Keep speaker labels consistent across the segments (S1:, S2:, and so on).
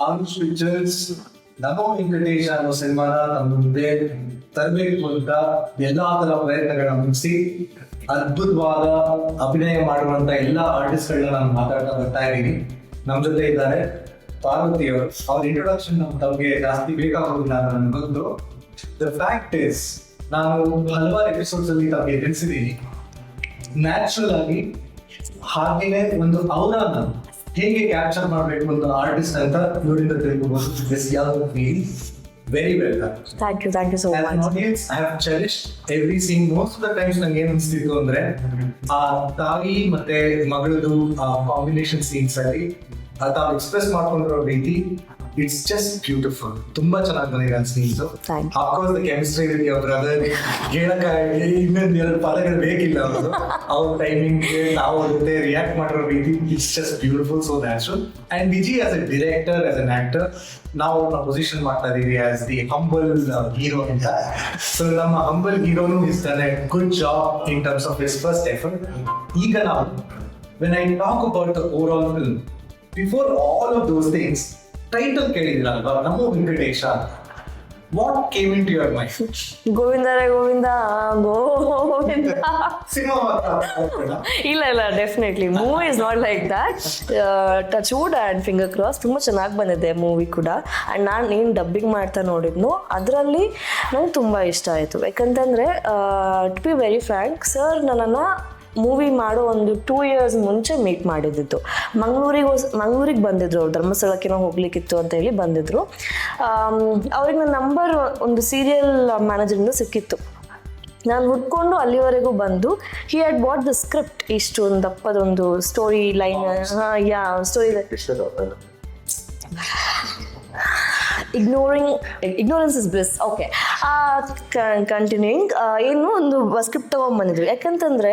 S1: ಆಂಶ್ pictures ನಮೋ ವೆಂಕಟೇಶ ಅನ್ನೋ ಸಿನಿಮಾನ ನಮ್ಮ ಮುಂದೆ ತರಬೇಕು ಅಂತ ಎಲ್ಲಾ ತರ ಪ್ರಯತ್ನಗಳನ್ನ ಮುಗಿಸಿ ಅದ್ಭುತವಾದ ಅಭಿನಯ ಮಾಡುವಂತ ಎಲ್ಲಾ ಆರ್ಟಿಸ್ಟ್ಗಳನ್ನ ನಾನು ಮಾತಾಡ್ತಾ ಬರ್ತಾ ಇದ್ದೀನಿ ನಮ್ ಜೊತೆ ಇದ್ದಾರೆ ಪಾರ್ವತಿ ಅವರು ಅವ್ರ ಇಂಟ್ರೊಡಕ್ಷನ್ ತಮಗೆ ಜಾಸ್ತಿ ಬೇಕಾಗೋದಿಲ್ಲ ಅಂತ ನನ್ಗೆ ಗೊತ್ತು ದ ಫ್ಯಾಕ್ಟ್ ಇಸ್ ನಾನು ಹಲವಾರು ಎಪಿಸೋಡ್ಸ್ ಅಲ್ಲಿ ತಮಗೆ ತಿಳಿಸಿದ್ದೀನಿ ನ್ಯಾಚುರಲ್ ಆಗಿ ಹಾಗೇನೆ ಒಂದು ಅವರನ್ನ ಹೇಗೆ ಕ್ಯಾಪ್ಚರ್ ಮಾಡಬೇಕು ಒಂದು ಆರ್ಟಿಸ್ಟ್ ಅಂತ ಇವರಿಂದ ತಿಳ್ಕೊಬಹುದು this young feel very well
S2: thank you thank you so much
S1: I have cherish every scene. Most of the times ನಂಗೆ ಏನ್ ಅನ್ಸ್ತಿತ್ತು ಅಂದ್ರೆ ಆ ತಾಯಿ ಮತ್ತೆ ಮಗಳದು ಕಾಂಬಿನೇಷನ್ ಸೀನ್ಸ್ ಅಲ್ಲಿ ತಾವು ಎಕ್ಸ್ಪ್ರೆಸ್ ಮಾಡ್ಕೊಂಡಿರೋ ರೀತಿ ಇಟ್ಸ್ ಜಸ್ಟ್ ಬ್ಯೂಟಿಫುಲ್ ತುಂಬಾ ಚೆನ್ನಾಗಿ ಬಂದಿದೆ ಆ scenes. Of course the chemistry with your brother ಹೇಳಕ ಇನ್ನೊಂದ್ ಎರಡು ಪದಗಳು ಬೇಕಿಲ್ಲ ಅವರು ಅವ್ರ ಟೈಮಿಂಗ್ ನಾವು ಜೊತೆ ರಿಯಾಕ್ಟ್ ಮಾಡಿರೋ ರೀತಿ it's just beautiful so natural and Viji as a director as an actor ನಾವು ಅವ್ರನ್ನ ಪೊಸಿಷನ್ ಮಾಡ್ತಾ ಇದೀವಿ ಆಸ್ ದಿ ಹಂಬಲ್ ಹೀರೋ ಅಂತ. ಸೊ ನಮ್ಮ humble ಹೀರೋನು is done a good job in terms of his first effort ಈಗ ನಾವು when I talk about the overall film before all of those things title ಕೇಳಿದ್ರಲ್ವಾ Namo Venkatesha. What came into your mind
S2: ಗೋವಿಂದರೇ Govinda Govinda.
S1: Cinema
S2: ಇಲ್ಲ ಇಲ್ಲ definitely movie is not like that touch wood and finger cross ತುಂಬ ಚೆನ್ನಾಗಿ ಬಂದಿದೆ movie ಕೂಡ. And ನಾನು ಏನು dubbing ಮಾಡ್ತಾ ನೋಡಿದ್ನು ಅದರಲ್ಲಿ ನಂಗೆ ತುಂಬ ಇಷ್ಟ ಆಯಿತು. ಯಾಕಂತಂದರೆ to be very frank sir ನನ್ನನ್ನು ಮೂವಿ ಮಾಡೋ ಒಂದು ಟೂ ಇಯರ್ಸ್ ಮುಂಚೆ ಮೀಟ್ ಮಾಡಿದ್ದಿತ್ತು ಮಂಗಳೂರಿಗೆ ಮಂಗಳೂರಿಗೆ ಬಂದಿದ್ರು ಅವ್ರು ಧರ್ಮಸ್ಥಳಕ್ಕೆ ಹೋಗ್ಲಿಕ್ಕಿತ್ತು ಅಂತ ಹೇಳಿ ಬಂದಿದ್ರು. ಅವ್ರಿಗೆ ನನ್ನ ನಂಬರ್ ಒಂದು ಸೀರಿಯಲ್ ಮ್ಯಾನೇಜರಿಂದ ಸಿಕ್ಕಿತ್ತು. ನಾನು ಹುಡ್ಕೊಂಡು ಅಲ್ಲಿವರೆಗೂ ಬಂದು he had what the script ಇಷ್ಟು ಒಂದು ದಪ್ಪದೊಂದು story line yeah story ignoring ignorance is bliss okay continuing ಏನು ಒಂದು ಸ್ಕ್ರಿಪ್ಟ್ ತಗೊಂಡ್ಬಂದಿದ್ವಿ ಯಾಕಂತಂದರೆ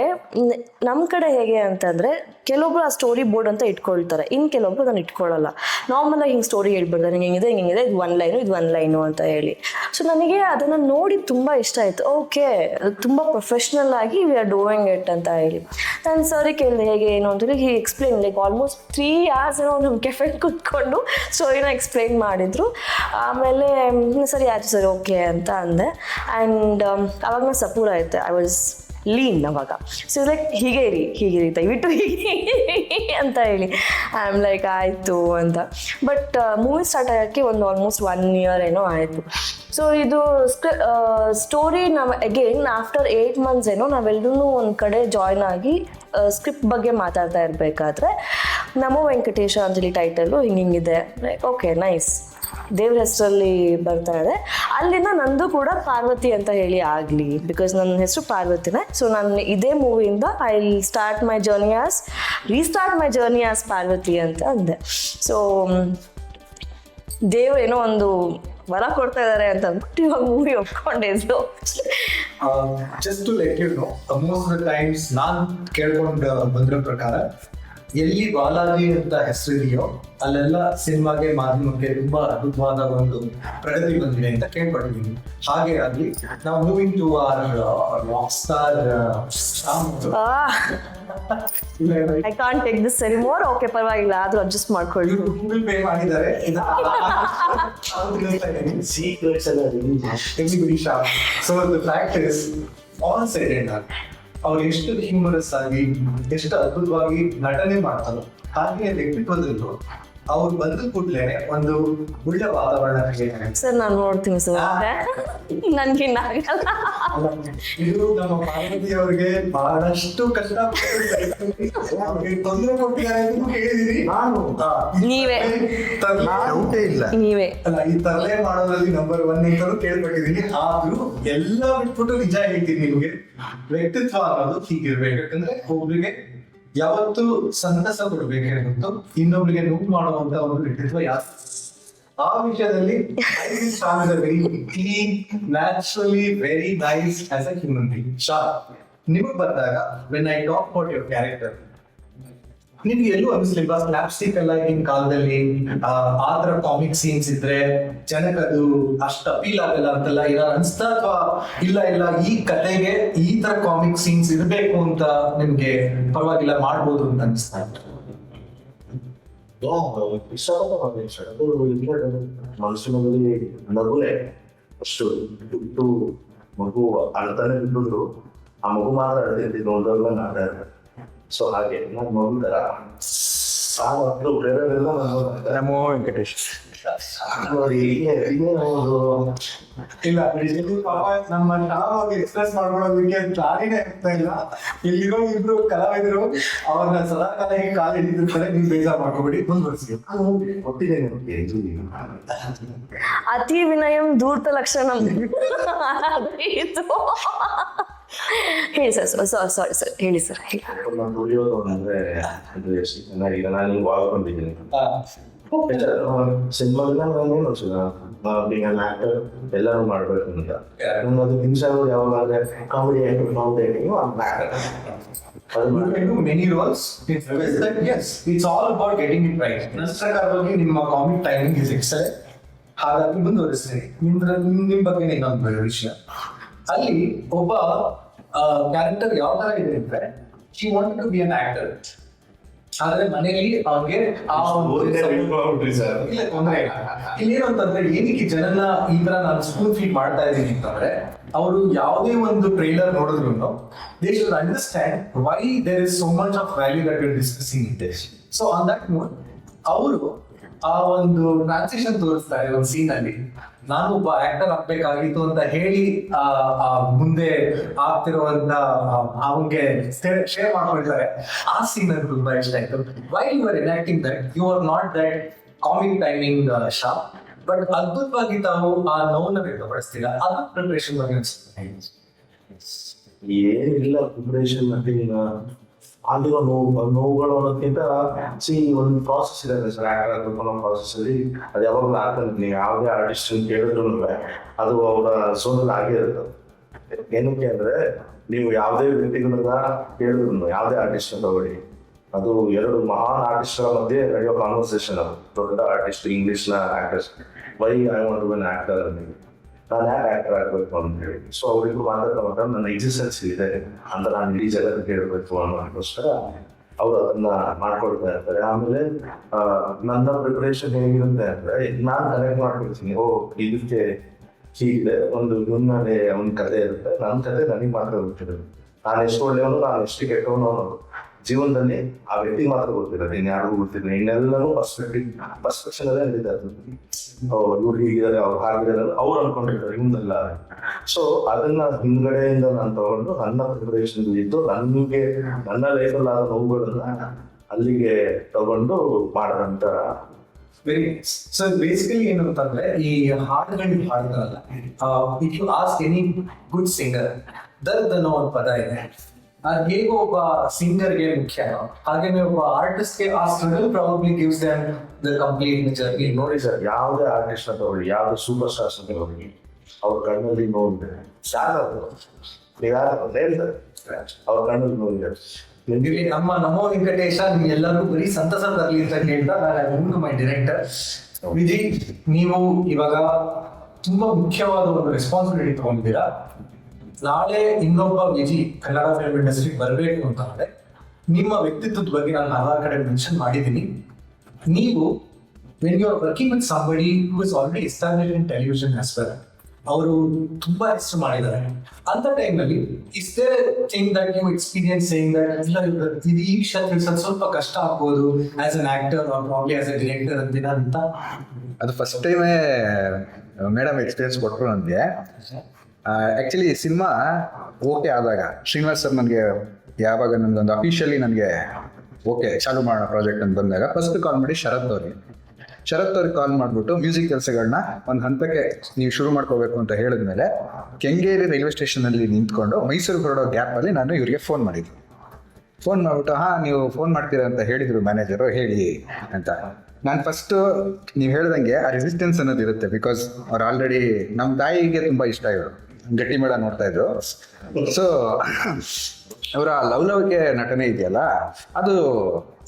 S2: ನಮ್ಮ ಕಡೆ ಹೇಗೆ ಅಂತಂದರೆ, ಕೆಲವೊಬ್ರು ಆ ಸ್ಟೋರಿ ಬೋರ್ಡ್ ಅಂತ ಇಟ್ಕೊಳ್ತಾರೆ. ಇನ್ನು ಕೆಲವೊಬ್ರು ನಾನು ಇಟ್ಕೊಳ್ಳಲ್ಲ ನಾರ್ಮಲಾಗಿ ಹಿಂಗೆ ಸ್ಟೋರಿ ಹೇಳ್ಬಿಡ್ತಾರೆ. ಹಿಂಗೆ ಹಿಂಗಿದೆ ಹಿಂಗಿದೆ, ಇದು ಒನ್ ಲೈನು ಇದು ಒನ್ ಲೈನು ಅಂತ ಹೇಳಿ. ಸೊ ನನಗೆ ಅದನ್ನು ನೋಡಿ ತುಂಬ ಇಷ್ಟ ಆಯಿತು. ಓಕೆ, ತುಂಬ ಪ್ರೊಫೆಷ್ನಲ್ ಆಗಿ ವಿ ಆರ್ ಡೂಯಿಂಗ್ ಇಟ್ ಅಂತ ಹೇಳಿ. ನಾನು ಸರಿ ಕೇಳಿದೆ, ಹೇಗೆ ಏನು ಅಂತೇಳಿ he explain like almost three hours ಏನೋ ಒಂದು ಕೆಫೆ ಕೂತ್ಕೊಂಡು ಸ್ಟೋರಿನ ಎಕ್ಸ್ಪ್ಲೈನ್ ಮಾಡಿದರು. ಆಮೇಲೆ ಸರಿ ಆಯ್ತು ಸರಿ ಓಕೆ ಅಂತ ಅಂದೆ ಆ್ಯಂಡ್ ಅವಾಗ ನಾನು ಸಪೂರ್ ಆಯ್ತು. ಐ ವಾಸ್ ಲೀನ್ ಅವಾಗ. ಸೊ ಲೈಕ್ ಹೀಗೆ ಇರಿ ಹೀಗೆ ಇರಿ, ದಯವಿಟ್ಟು ಹೀಗೆ ಅಂತ ಹೇಳಿ. ಐ ಆಮ್ ಲೈಕ್ ಆಯಿತು ಅಂತ. ಬಟ್ ಮೂವಿ ಸ್ಟಾರ್ಟ್ ಆಗೋಕ್ಕೆ ಒಂದು ಆಲ್ಮೋಸ್ಟ್ ಒನ್ ಇಯರ್ ಏನೋ ಆಯಿತು. ಸೊ ಇದು ಸ್ಟೋರಿ ನಾವು ಅಗೇನ್ ಆಫ್ಟರ್ ಏಯ್ಟ್ ಮಂತ್ಸ್ ಏನೋ ನಾವೆಲ್ಲರೂ ಒಂದು ಕಡೆ ಜಾಯ್ನ್ ಆಗಿ ಸ್ಕ್ರಿಪ್ಟ್ ಬಗ್ಗೆ ಮಾತಾಡ್ತಾ ಇರಬೇಕಾದ್ರೆ, ನಮೋ ವೆಂಕಟೇಶ ಅಂಜಲಿ ಟೈಟಲ್ಲು ಹಿಂಗೆ ಹಿಂಗಿದೆ ಓಕೆ ನೈಸ್ ದೇವ್ರ ಹೆಸರಲ್ಲಿ ಬರ್ತಾ ಇದೆ. ಅಲ್ಲಿಂದ ನಂದು ಕೂಡ ಪಾರ್ವತಿ ಅಂತ ಹೇಳಿ ಆಗಲಿ ಬಿಕಾಸ್ ನನ್ನ ಹೆಸರು ಪಾರ್ವತಿನೇ. ಸೊ ನಾನು ಇದೇ ಮೂವಿಯಿಂದ I start my journey as restart my journey as Parvathi ಅಂತ ಅಂದೆ. ಸೊ ದೇವ್ರು ಏನೋ ಒಂದು ವರ ಕೊಡ್ತಾ ಇದ್ದಾರೆ ಅಂತ ಅಂದ್ಬಿಟ್ಟು ಇವಾಗ movie ಒಪ್ಕೊಂಡಿದ್ದು
S1: just to let you know most of times ನಾನು ಕೇಳ್ಕೊಂಡು ಬಂದಿರೋ ಪ್ರಕಾರ ಎಲ್ಲಿ ಬಾಲಾಜಿ ಅಂತ ಹೆಸರಿದೆಯೋ ಅಲ್ಲೆಲ್ಲ ಸಿನಿಮಾಗೆ ಮಾಧ್ಯಮಕ್ಕೆ ತುಂಬಾ ಅದ್ಭುತವಾದ ಒಂದು ಪ್ರಗತಿ ಬಂದಿದೆ ಅಂತ ಕೇಳ್ಪಟ್ಟಿದ್ದೀನಿ. ಹಾಗೆ ಆಗ್ಲಿ ನಾವು moving to R rock star
S2: I can't take this ಸರಿ ಮೋರ್ ಓಕೆ ಪರವಾಗಿಲ್ಲ. ಆದ್ರೂ ಅಡ್ಜಸ್ಟ್ ಮಾಡ್ಕೊಳ್ಳಿ.
S1: ಗೂಗಲ್ ಪೇ ಮಾಡಿದ್ದಾರೆ. So the fact is all sided ಆಗಿ ಅವ್ರು ಎಷ್ಟು ಹ್ಯೂಮರಸ್ ಆಗಿ ಎಷ್ಟು ಅದ್ಭುತವಾಗಿ ನಟನೆ ಮಾಡ್ತಾರೋ ಹಾಗೆ ವ್ಯಕ್ತಿತ್ವದಲ್ಲೂ ಅವ್ರು ಬಂದ ಕೂಡಲೇ ಒಂದು ಒಳ್ಳೆ ವಾತಾವರಣ
S2: ಸರ್ ನಾನು ನೋಡ್ತೀನಿ ಸರ್. ನನ್ಗೆ
S1: ಇದು ನಮ್ಮ ಪಾರ್ವತಿ ಅವರಿಗೆ ಬಹಳಷ್ಟು ಕಷ್ಟ ತೊಂದರೆ ಕೊಟ್ಟಿದ್ದಾರೆ ಅಂತ ಹೇಳಿದಿರಿ. ನಾನು
S2: ನೀವೇ.
S1: ಇಲ್ಲ.
S2: ನೀವೇ.
S1: ಅಲ್ಲ ಈ ತರಲೆ ಮಾಡೋದ್ರಲ್ಲಿ ನಂಬರ್ ಒನ್ ಅಂತಲೂ ಕೇಳ್ಪಟ್ಟಿದ್ದೀನಿ ಆದ್ರೂ ಎಲ್ಲ ಬಿಟ್ಬಿಟ್ಟು ನಿಜ ಹೇಳ್ತೀನಿ ನಿಮ್ಗೆ. ವ್ಯಕ್ತಿತ್ವ ಅನ್ನೋದು ಹೀಗಿರ್ಬೇಕು. ಯಾಕಂದ್ರೆ ಒಬ್ರಿಗೆ ಯಾವತ್ತು ಸಂತಸ ಕೊಡ್ಬೇಕೇ ಹೊತ್ತು ಇನ್ನೊಬ್ರಿಗೆ ನೋವು ಮಾಡುವಂತ ಒಂದು ವ್ಯಕ್ತಿತ್ವ ಯಾರು? ಆ ವಿಷಯದಲ್ಲಿ clean naturally very nice as a human sharp ನಿಮಗ್ ಬಂದಾಗ when I talk about your character ನಿಮ್ಗೆ ಎಲ್ಲೂ ಅನಿಸ್ಲಿಲ್ವಾ? ಸ್ಲಾಪ್ಸ್ಟಿಕ್ ಎಲ್ಲ ಈಗಿನ ಕಾಲದಲ್ಲಿ, ಆ ತರ ಕಾಮಿಕ್ ಸೀನ್ಸ್ ಇದ್ರೆ ಜನಕ್ಕೆ ಅದು ಅಷ್ಟು ಅಪೀಲ್ ಆಗಲ್ಲ ಅಂತೆಲ್ಲ ಏನಾದ್ರು ಅನ್ಸ್ತಾ ಅಥವಾ ಇಲ್ಲ ಇಲ್ಲ, ಈ ಕತೆಗೆ ಈ ತರ ಕಾಮಿಕ್ ಸೀನ್ಸ್ ಇರಬೇಕು ಅಂತ ನಿಮ್ಗೆ ಪರವಾಗಿಲ್ಲ ಮಾಡ್ಬೋದು ಅಂತ ಅನಿಸ್ತಾ
S3: ಮನಸ್ಸಿನಲ್ಲಿ ನಗುಲೆ. ಅಷ್ಟು ಬಿಟ್ಟು ಮಗು ಅಳ್ತಾನೆ ಬಿಟ್ಟಿದ್ರು ಆ ಮಗು ಮಾತ್ರ ಅಳ್ತಿದ್ದು ನೋಡಿದಾಗ ನಾಟ ಸೊ ಹಾಗೆ ತರ ಆ ಮಕ್ಕಳು ಬೇರೆಯವರೆಲ್ಲ
S4: ನಮೋ ವೆಂಕಟೇಶ್
S1: ಇಲ್ಲ ಪಾಪ ನಮ್ಮ ನಾವಾಗಿ ಎಕ್ಸ್ಪ್ರೆಸ್ ಮಾಡ್ಕೊಳ್ಳೋದಕ್ಕೆ ದಾರಿನೇ ಆಗ್ತಾ ಇಲ್ಲ ಇಲ್ಲಿರೋ ಇಬ್ರು ಕಲಾವಿದರು ಅವ್ರನ್ನ ಸದಾ ಕಾಲ ಹಿಂಗೆ ಕಾಲು ಹಿಡಿದಿರ್ತಾರೆ ನೀವು ಬೇಜಾರು ಮಾಡ್ಕೋಬೇಡಿ ಮುಂದುವರಿಸಿ
S2: ಅತಿ ವಿನಯಂ ದೂರ್ತ ಲಕ್ಷಣ. ಹೇಳಿ ಸರ್ ಸಾರಿ ಸಾರಿ ಸರ್ ಹೇಳಿ ಸರ್
S3: ನಾನು ದುಡಿಯೋದು ಅಂದ್ರೆ ಅದು ಎಷ್ಟು ಚೆನ್ನಾಗಿ ಈಗ ನಾನು ಹಿಂಗೆ ವಾಳ್ಕೊಂಡಿದ್ದೀನಿ ನಾನು ಏನು ನಾನು ಆಕ್ಟರ್ ಎಲ್ಲರೂ ಮಾಡ್ಬೇಕು ಅಂತ. ನಮ್ಮದು ಹಿಂಸಾಗಳು ಯಾವಾಗ ಅಂದ್ರೆ comedy actor comedy
S1: many roles it's all about getting it right ನನ್ನ ನಿಮ್ಮ ಕಾಮಿಕ್ ಟೈಮಿಂಗ್ ಇಸ್ ಎಕ್ಸಲೆಂಟ್ ಹಾಗಾಗಿ ಮುಂದುವರಿಸ್ತೀನಿ. ನಿಮ್ದ್ರ ನಿಮ್ ಬಗ್ಗೆ ಇನ್ನೊಂದು ವಿಷಯ. ಅಲ್ಲಿ ಒಬ್ಬ ಕ್ಯಾರೆಕ್ಟರ್ ಯಾವ ತರ ಇದೆ ಅಂದ್ರೆ she want to be an actor ಆದ್ರೆ ಮನೆಯಲ್ಲಿ ಅವ್ರಿಗೆ ಆ ಒಂದು ಇಲ್ಲ ತೊಂದರೆ ಇಲ್ಲ. ಇಲ್ಲೇನು ಅಂತಂದ್ರೆ ಏನಕ್ಕೆ ಜನನ ಈ ತರ ನಾನು ಸ್ಕೂಲ್ ಫೀಲ್ ಮಾಡ್ತಾ ಇದ್ದೀನಿ ಅಂತಂದ್ರೆ ಅವರು ಯಾವುದೇ ಒಂದು ಟ್ರೈಲರ್ ನೋಡಿದ್ರು they should understand why there is so much of value that discussing it so on that note ಅವರು ಆ ಒಂದು ಟ್ರಾನ್ಸಿಷನ್ ತೋರಿಸ್ತಾರೆ ಒಂದು ಸೀನ್ ಅಲ್ಲಿ. ನಾನು ಒಬ್ಬ ಆಕ್ಟರ್ ಆಗ್ಬೇಕಾಗಿತ್ತು ಅಂತ ಹೇಳಿ, ಆ ಮುಂದೆ ಆಗ್ತಿರುವಂತ ಅವನ್ಗೆ ಶೇರ್ ಮಾಡ್ಕೊಳ್ತಾರೆ ಆ ಸೀನ್ ನಂಗೆ ತುಂಬಾ ಇಷ್ಟ ಆಯ್ತು. Why you are enacting that you are not that comic timing sharp but ಅದ್ಭುತವಾಗಿ ತಾವು ಆ ನೋವನ್ನ ವ್ಯಕ್ತಪಡಿಸ್ತೀರಾ? ಅದು ಪ್ರಿಪರೇಷನ್ ಬಗ್ಗೆ
S3: ಏನಿಲ್ಲ ಪ್ರಿಪರೇಷನ್ ನಥಿಂಗ್ ಆಗಿರೋ ನೋವು, ನೋವುಗಳು ಅನ್ನೋದಕ್ಕಿಂತ ಸಿ ಒಂದು ಪ್ರಾಸೆಸ್ ಇದೆ ಸರ್ ಆಕ್ಟರ್ ಆಗಬೇಕು ಅನ್ನೋ ಪ್ರಾಸೆಸ್ ಅಲ್ಲಿ. ಅದು ಯಾವಾಗಲೂ ಆಗ್ತದೆ. ನೀವು ಯಾವುದೇ ಆರ್ಟಿಸ್ಟ್ ಕೇಳಿದ್ರು ಅದು ಅವರ ಸೋನಲ್ಲಿ ಆಗೇ ಇರುತ್ತೆ. ಏನಕ್ಕೆ ಅಂದ್ರೆ ನೀವು ಯಾವುದೇ ವ್ಯಕ್ತಿಗಳನ್ನ ಕೇಳಿದ್ರು ಯಾವುದೇ ಆರ್ಟಿಸ್ಟ್ ತಗೊಳ್ಳಿ ಅದು ಎರಡು ಮಹಾನ್ ಆರ್ಟಿಸ್ಟ್ಗಳ ಮಧ್ಯೆ ನಡೆಯೋ ಕಾನ್ವರ್ಸೇಷನ್ ಅದು. ದೊಡ್ಡ artist ಇಂಗ್ಲೀಷ್ನ actors why I want to actor ಅಂತ ನಾನು ಯಾಕೆ ಆಕ್ಟರ್ ಆಗಬೇಕು ಅಂತ ಹೇಳಿ. ಸೊ ಅವರಿಗೂ ಮಾತಾಡ್ತಾ ಮಾತಾಡ ನನ್ನ ಎಕ್ಸಿಸ್ಟೆನ್ಸ್ ಇದೆ. ಅಂತ ನಾನು ಇಡೀ ಜಗತ್ತಿಗೆ ಹೇಳ್ಬೇಕು ಅನ್ನೋಕ್ಕೋಸ್ಕರ ಅವರು ಅದನ್ನ ಮಾಡ್ಕೊಳ್ತಾ ಇರ್ತಾರೆ. ಆಮೇಲೆ ನನ್ನ ಪ್ರಿಪರೇಷನ್ ಹೇಗಿರುತ್ತೆ ಅಂದ್ರೆ, ನಾನು ಕನೆಕ್ಟ್ ಮಾಡ್ಕೊಳ್ತೀನಿ. ಓ, ಇದಕ್ಕೆ ಹೀಗಿದೆ. ಒಂದು ಮುನ್ನಡೆ ಒಂದು ಕತೆ ಇರುತ್ತೆ. ನನ್ನ ಕತೆ ನನಗೆ ಮಾತ್ರ ಗೊತ್ತಿರೋದು. ನಾನು ಎಷ್ಟು ಒಳ್ಳೆಯವನು, ನಾನು ಎಷ್ಟು ಕೆಟ್ಟವನು ಅನ್ನೋದು. ಜೀವನದಲ್ಲಿ ಆ ವ್ಯಕ್ತಿ ಮಾತ್ರ ಗೊತ್ತಿರೋದು ಇನ್ಯಾರಿಗೂ ಗೊತ್ತಿರಲಿಲ್ಲ ಇನ್ನೆಲ್ಲರೂ ಪರ್ಸ್ಪೆಕ್ಟಿವ್ ಪರ್ಸ್ಪೆಕ್ಷನ್ ಅಲ್ಲೇ ನಡೀತಾರೆ ಇವ್ರು ಹೀಗಿದ್ದಾರೆ, ಅವ್ರು ಹಾಗಿದ್ದಾರೆ ಅವ್ರು ಅನ್ಕೊಂಡಿರ್ತಾರೆ ಇವನ್ನೆಲ್ಲ ಸೊ ಅದನ್ನ ಹಿಂದ್ಗಡೆಯಿಂದ ನಾನು ತಗೊಂಡು ನನ್ನ ಪ್ರಿಪರೇಷನ್ ಇದ್ದು ನನಗೆ, ನನ್ನ ಲೈಫಲ್ಲಿ ಆದ ನೋವುಗಳನ್ನ ಅಲ್ಲಿಗೆ ತಗೊಂಡು ಮಾಡಿದಂತ
S1: ವೆರಿ ಸೊ ಬೇಸಿಕಲಿ ಏನು ಅಂತಂದ್ರೆ ಈ ಹಾಡುಗಳು ಹಾಡ್ತಾರಲ್ಲ it you ask any good singer ದರ್ದ್ ಅನ್ನೋ ಒಂದು ಪದ ಇದೆ. ಅದು ಹೇಗೆ ಒಬ್ಬ ಸಿಂಗರ್ಗೆ ಮುಖ್ಯ. ಹಾಗೇನೆ ಒಬ್ಬ ಆರ್ಟಿಸ್ಟ್ಗೆ ಆ struggle probably gives them the complete journey
S3: ನೋಡಿ ಸರ್ ಯಾವುದೇ ಆರ್ಟಿಸ್ಟ್ ತಗೊಳ್ಳಿ ಯಾವುದೇ ಸೂಪರ್ ಸ್ಟಾರ್ಸ್ ಅಂತ ತಗೊಳ್ಳಿ ಅವ್ರ ಕಣ್ಣಲ್ಲಿ ನೋಡಿದ್ರೆ ನೀವು ಯಾರು? ಹೇಳ್ತಾರೆ ಅವ್ರ ಕಣ್ಣಲ್ಲಿ ನೋಡಿದ್ರೆ. ನಿಮ್ಗೆ
S1: ಇಲ್ಲಿ ನಮ್ಮ ನಮೋ ವೆಂಕಟೇಶ ನಿಮ್ಗೆಲ್ಲರಿಗೂ ಬರೀ ಸಂತಸ ತರಲಿ ಅಂತ ಹೇಳ್ತಾ ನಾನು ಮೈ ಡೈರೆಕ್ಟರ್ ವಿಜಯ್ ನೀವು ಇವಾಗ ತುಂಬಾ ಮುಖ್ಯವಾದ ಒಂದು ರೆಸ್ಪಾನ್ಸಿಬಿಲಿಟಿ ತಗೊಂಡಿದ್ದೀರಾ. ನಾಳೆ ಇನ್ನೊಬ್ಬ ವಿಜಿ ಕನ್ನಡ ಫಿಲ್ಮ್ ಇಂಡಸ್ಟ್ರಿಗೆ ಬರಬೇಕು ಅಂತ ಅಂದ್ರೆ ನಿಮ್ಮ ವ್ಯಕ್ತಿತ್ವದ ಬಗ್ಗೆ ನಾನು ಹಲವಾರು ಕಡೆ ಮೆನ್ಷನ್ ಮಾಡಿದ್ದೀನಿ. ನೀವು when you are working with somebody who is already establish in television as well ಅವರು ತುಂಬಾ ಹೆಸರು ಮಾಡಿದ್ದಾರೆ. ಅಂತ ಟೈಮ್ನಲ್ಲಿ is the thing that you experience saying that ಇದು ಈ ಕ್ಷೇತ್ರ ಸ್ವಲ್ಪ ಸ್ವಲ್ಪ ಕಷ್ಟ ಆಗ್ಬೋದು as an actor or probably as a director ಅಂತ?
S4: ಅದು ಫಸ್ಟ್ ಟೈಮೇ ಮೇಡಮ್ ಎಕ್ಸ್ಪೀರಿಯನ್ಸ್ ಕೊಟ್ಟರು ನನಗೆ. ಆ್ಯಕ್ಚುಲಿ ಸಿನಿಮಾ ಓಕೆ ಆದಾಗ ಶ್ರೀನಿವಾಸ್ ಸರ್ ನನಗೆ ಯಾವಾಗ ನಂದೊಂದು ಅಫಿಷಿಯಲಿ ನನಗೆ ಓಕೆ ಚಾಲು ಮಾಡೋಣ ಪ್ರಾಜೆಕ್ಟ್ ಅಂತ ಬಂದಾಗ ಫಸ್ಟ್ ಕಾಲ್ ಮಾಡಿ ಶರತ್ ಅವ್ರಿಗೆ. ಶರತ್ ಅವ್ರಿಗೆ ಕಾಲ್ ಮಾಡಿಬಿಟ್ಟು ಮ್ಯೂಸಿಕ್ ಕೆಲಸಗಳನ್ನ ಒಂದು ಹಂತಕ್ಕೆ ನೀವು ಶುರು ಮಾಡ್ಕೋಬೇಕು ಅಂತ ಹೇಳಿದ್ಮೇಲೆ ಕೆಂಗೇರಿ ರೈಲ್ವೆ ಸ್ಟೇಷನಲ್ಲಿ ನಿಂತ್ಕೊಂಡು ಮೈಸೂರು ಹೊರಡೋ ಗ್ಯಾಪಲ್ಲಿ ನಾನು ಇವರಿಗೆ ಫೋನ್ ಮಾಡಿದ್ದೆ. ಫೋನ್ ಮಾಡಿಬಿಟ್ಟು, ಹಾಂ, ನೀವು ಫೋನ್ ಮಾಡ್ತೀರಾ ಅಂತ ಹೇಳಿದರು ಮ್ಯಾನೇಜರು ಹೇಳಿ ಅಂತ. ನಾನು ಫಸ್ಟು ನೀವು ಹೇಳ್ದಂಗೆ ಆ ರೆಸಿಸ್ಟೆನ್ಸ್ ಅನ್ನೋದು ಇರುತ್ತೆ ಬಿಕಾಸ್ ಅವ್ರು ಆಲ್ರೆಡಿ ನಮ್ಮ ತಾಯಿಗೆ ತುಂಬ ಇಷ್ಟ ಇವರು. ಗಟ್ಟಿ ಮೇಳ ನೋಡ್ತಾ ಇದ್ರು. ಸೊ ಅವರ ಲವ್ಗೆ ನಟನೆ ಇದೆಯಲ್ಲ, ಅದು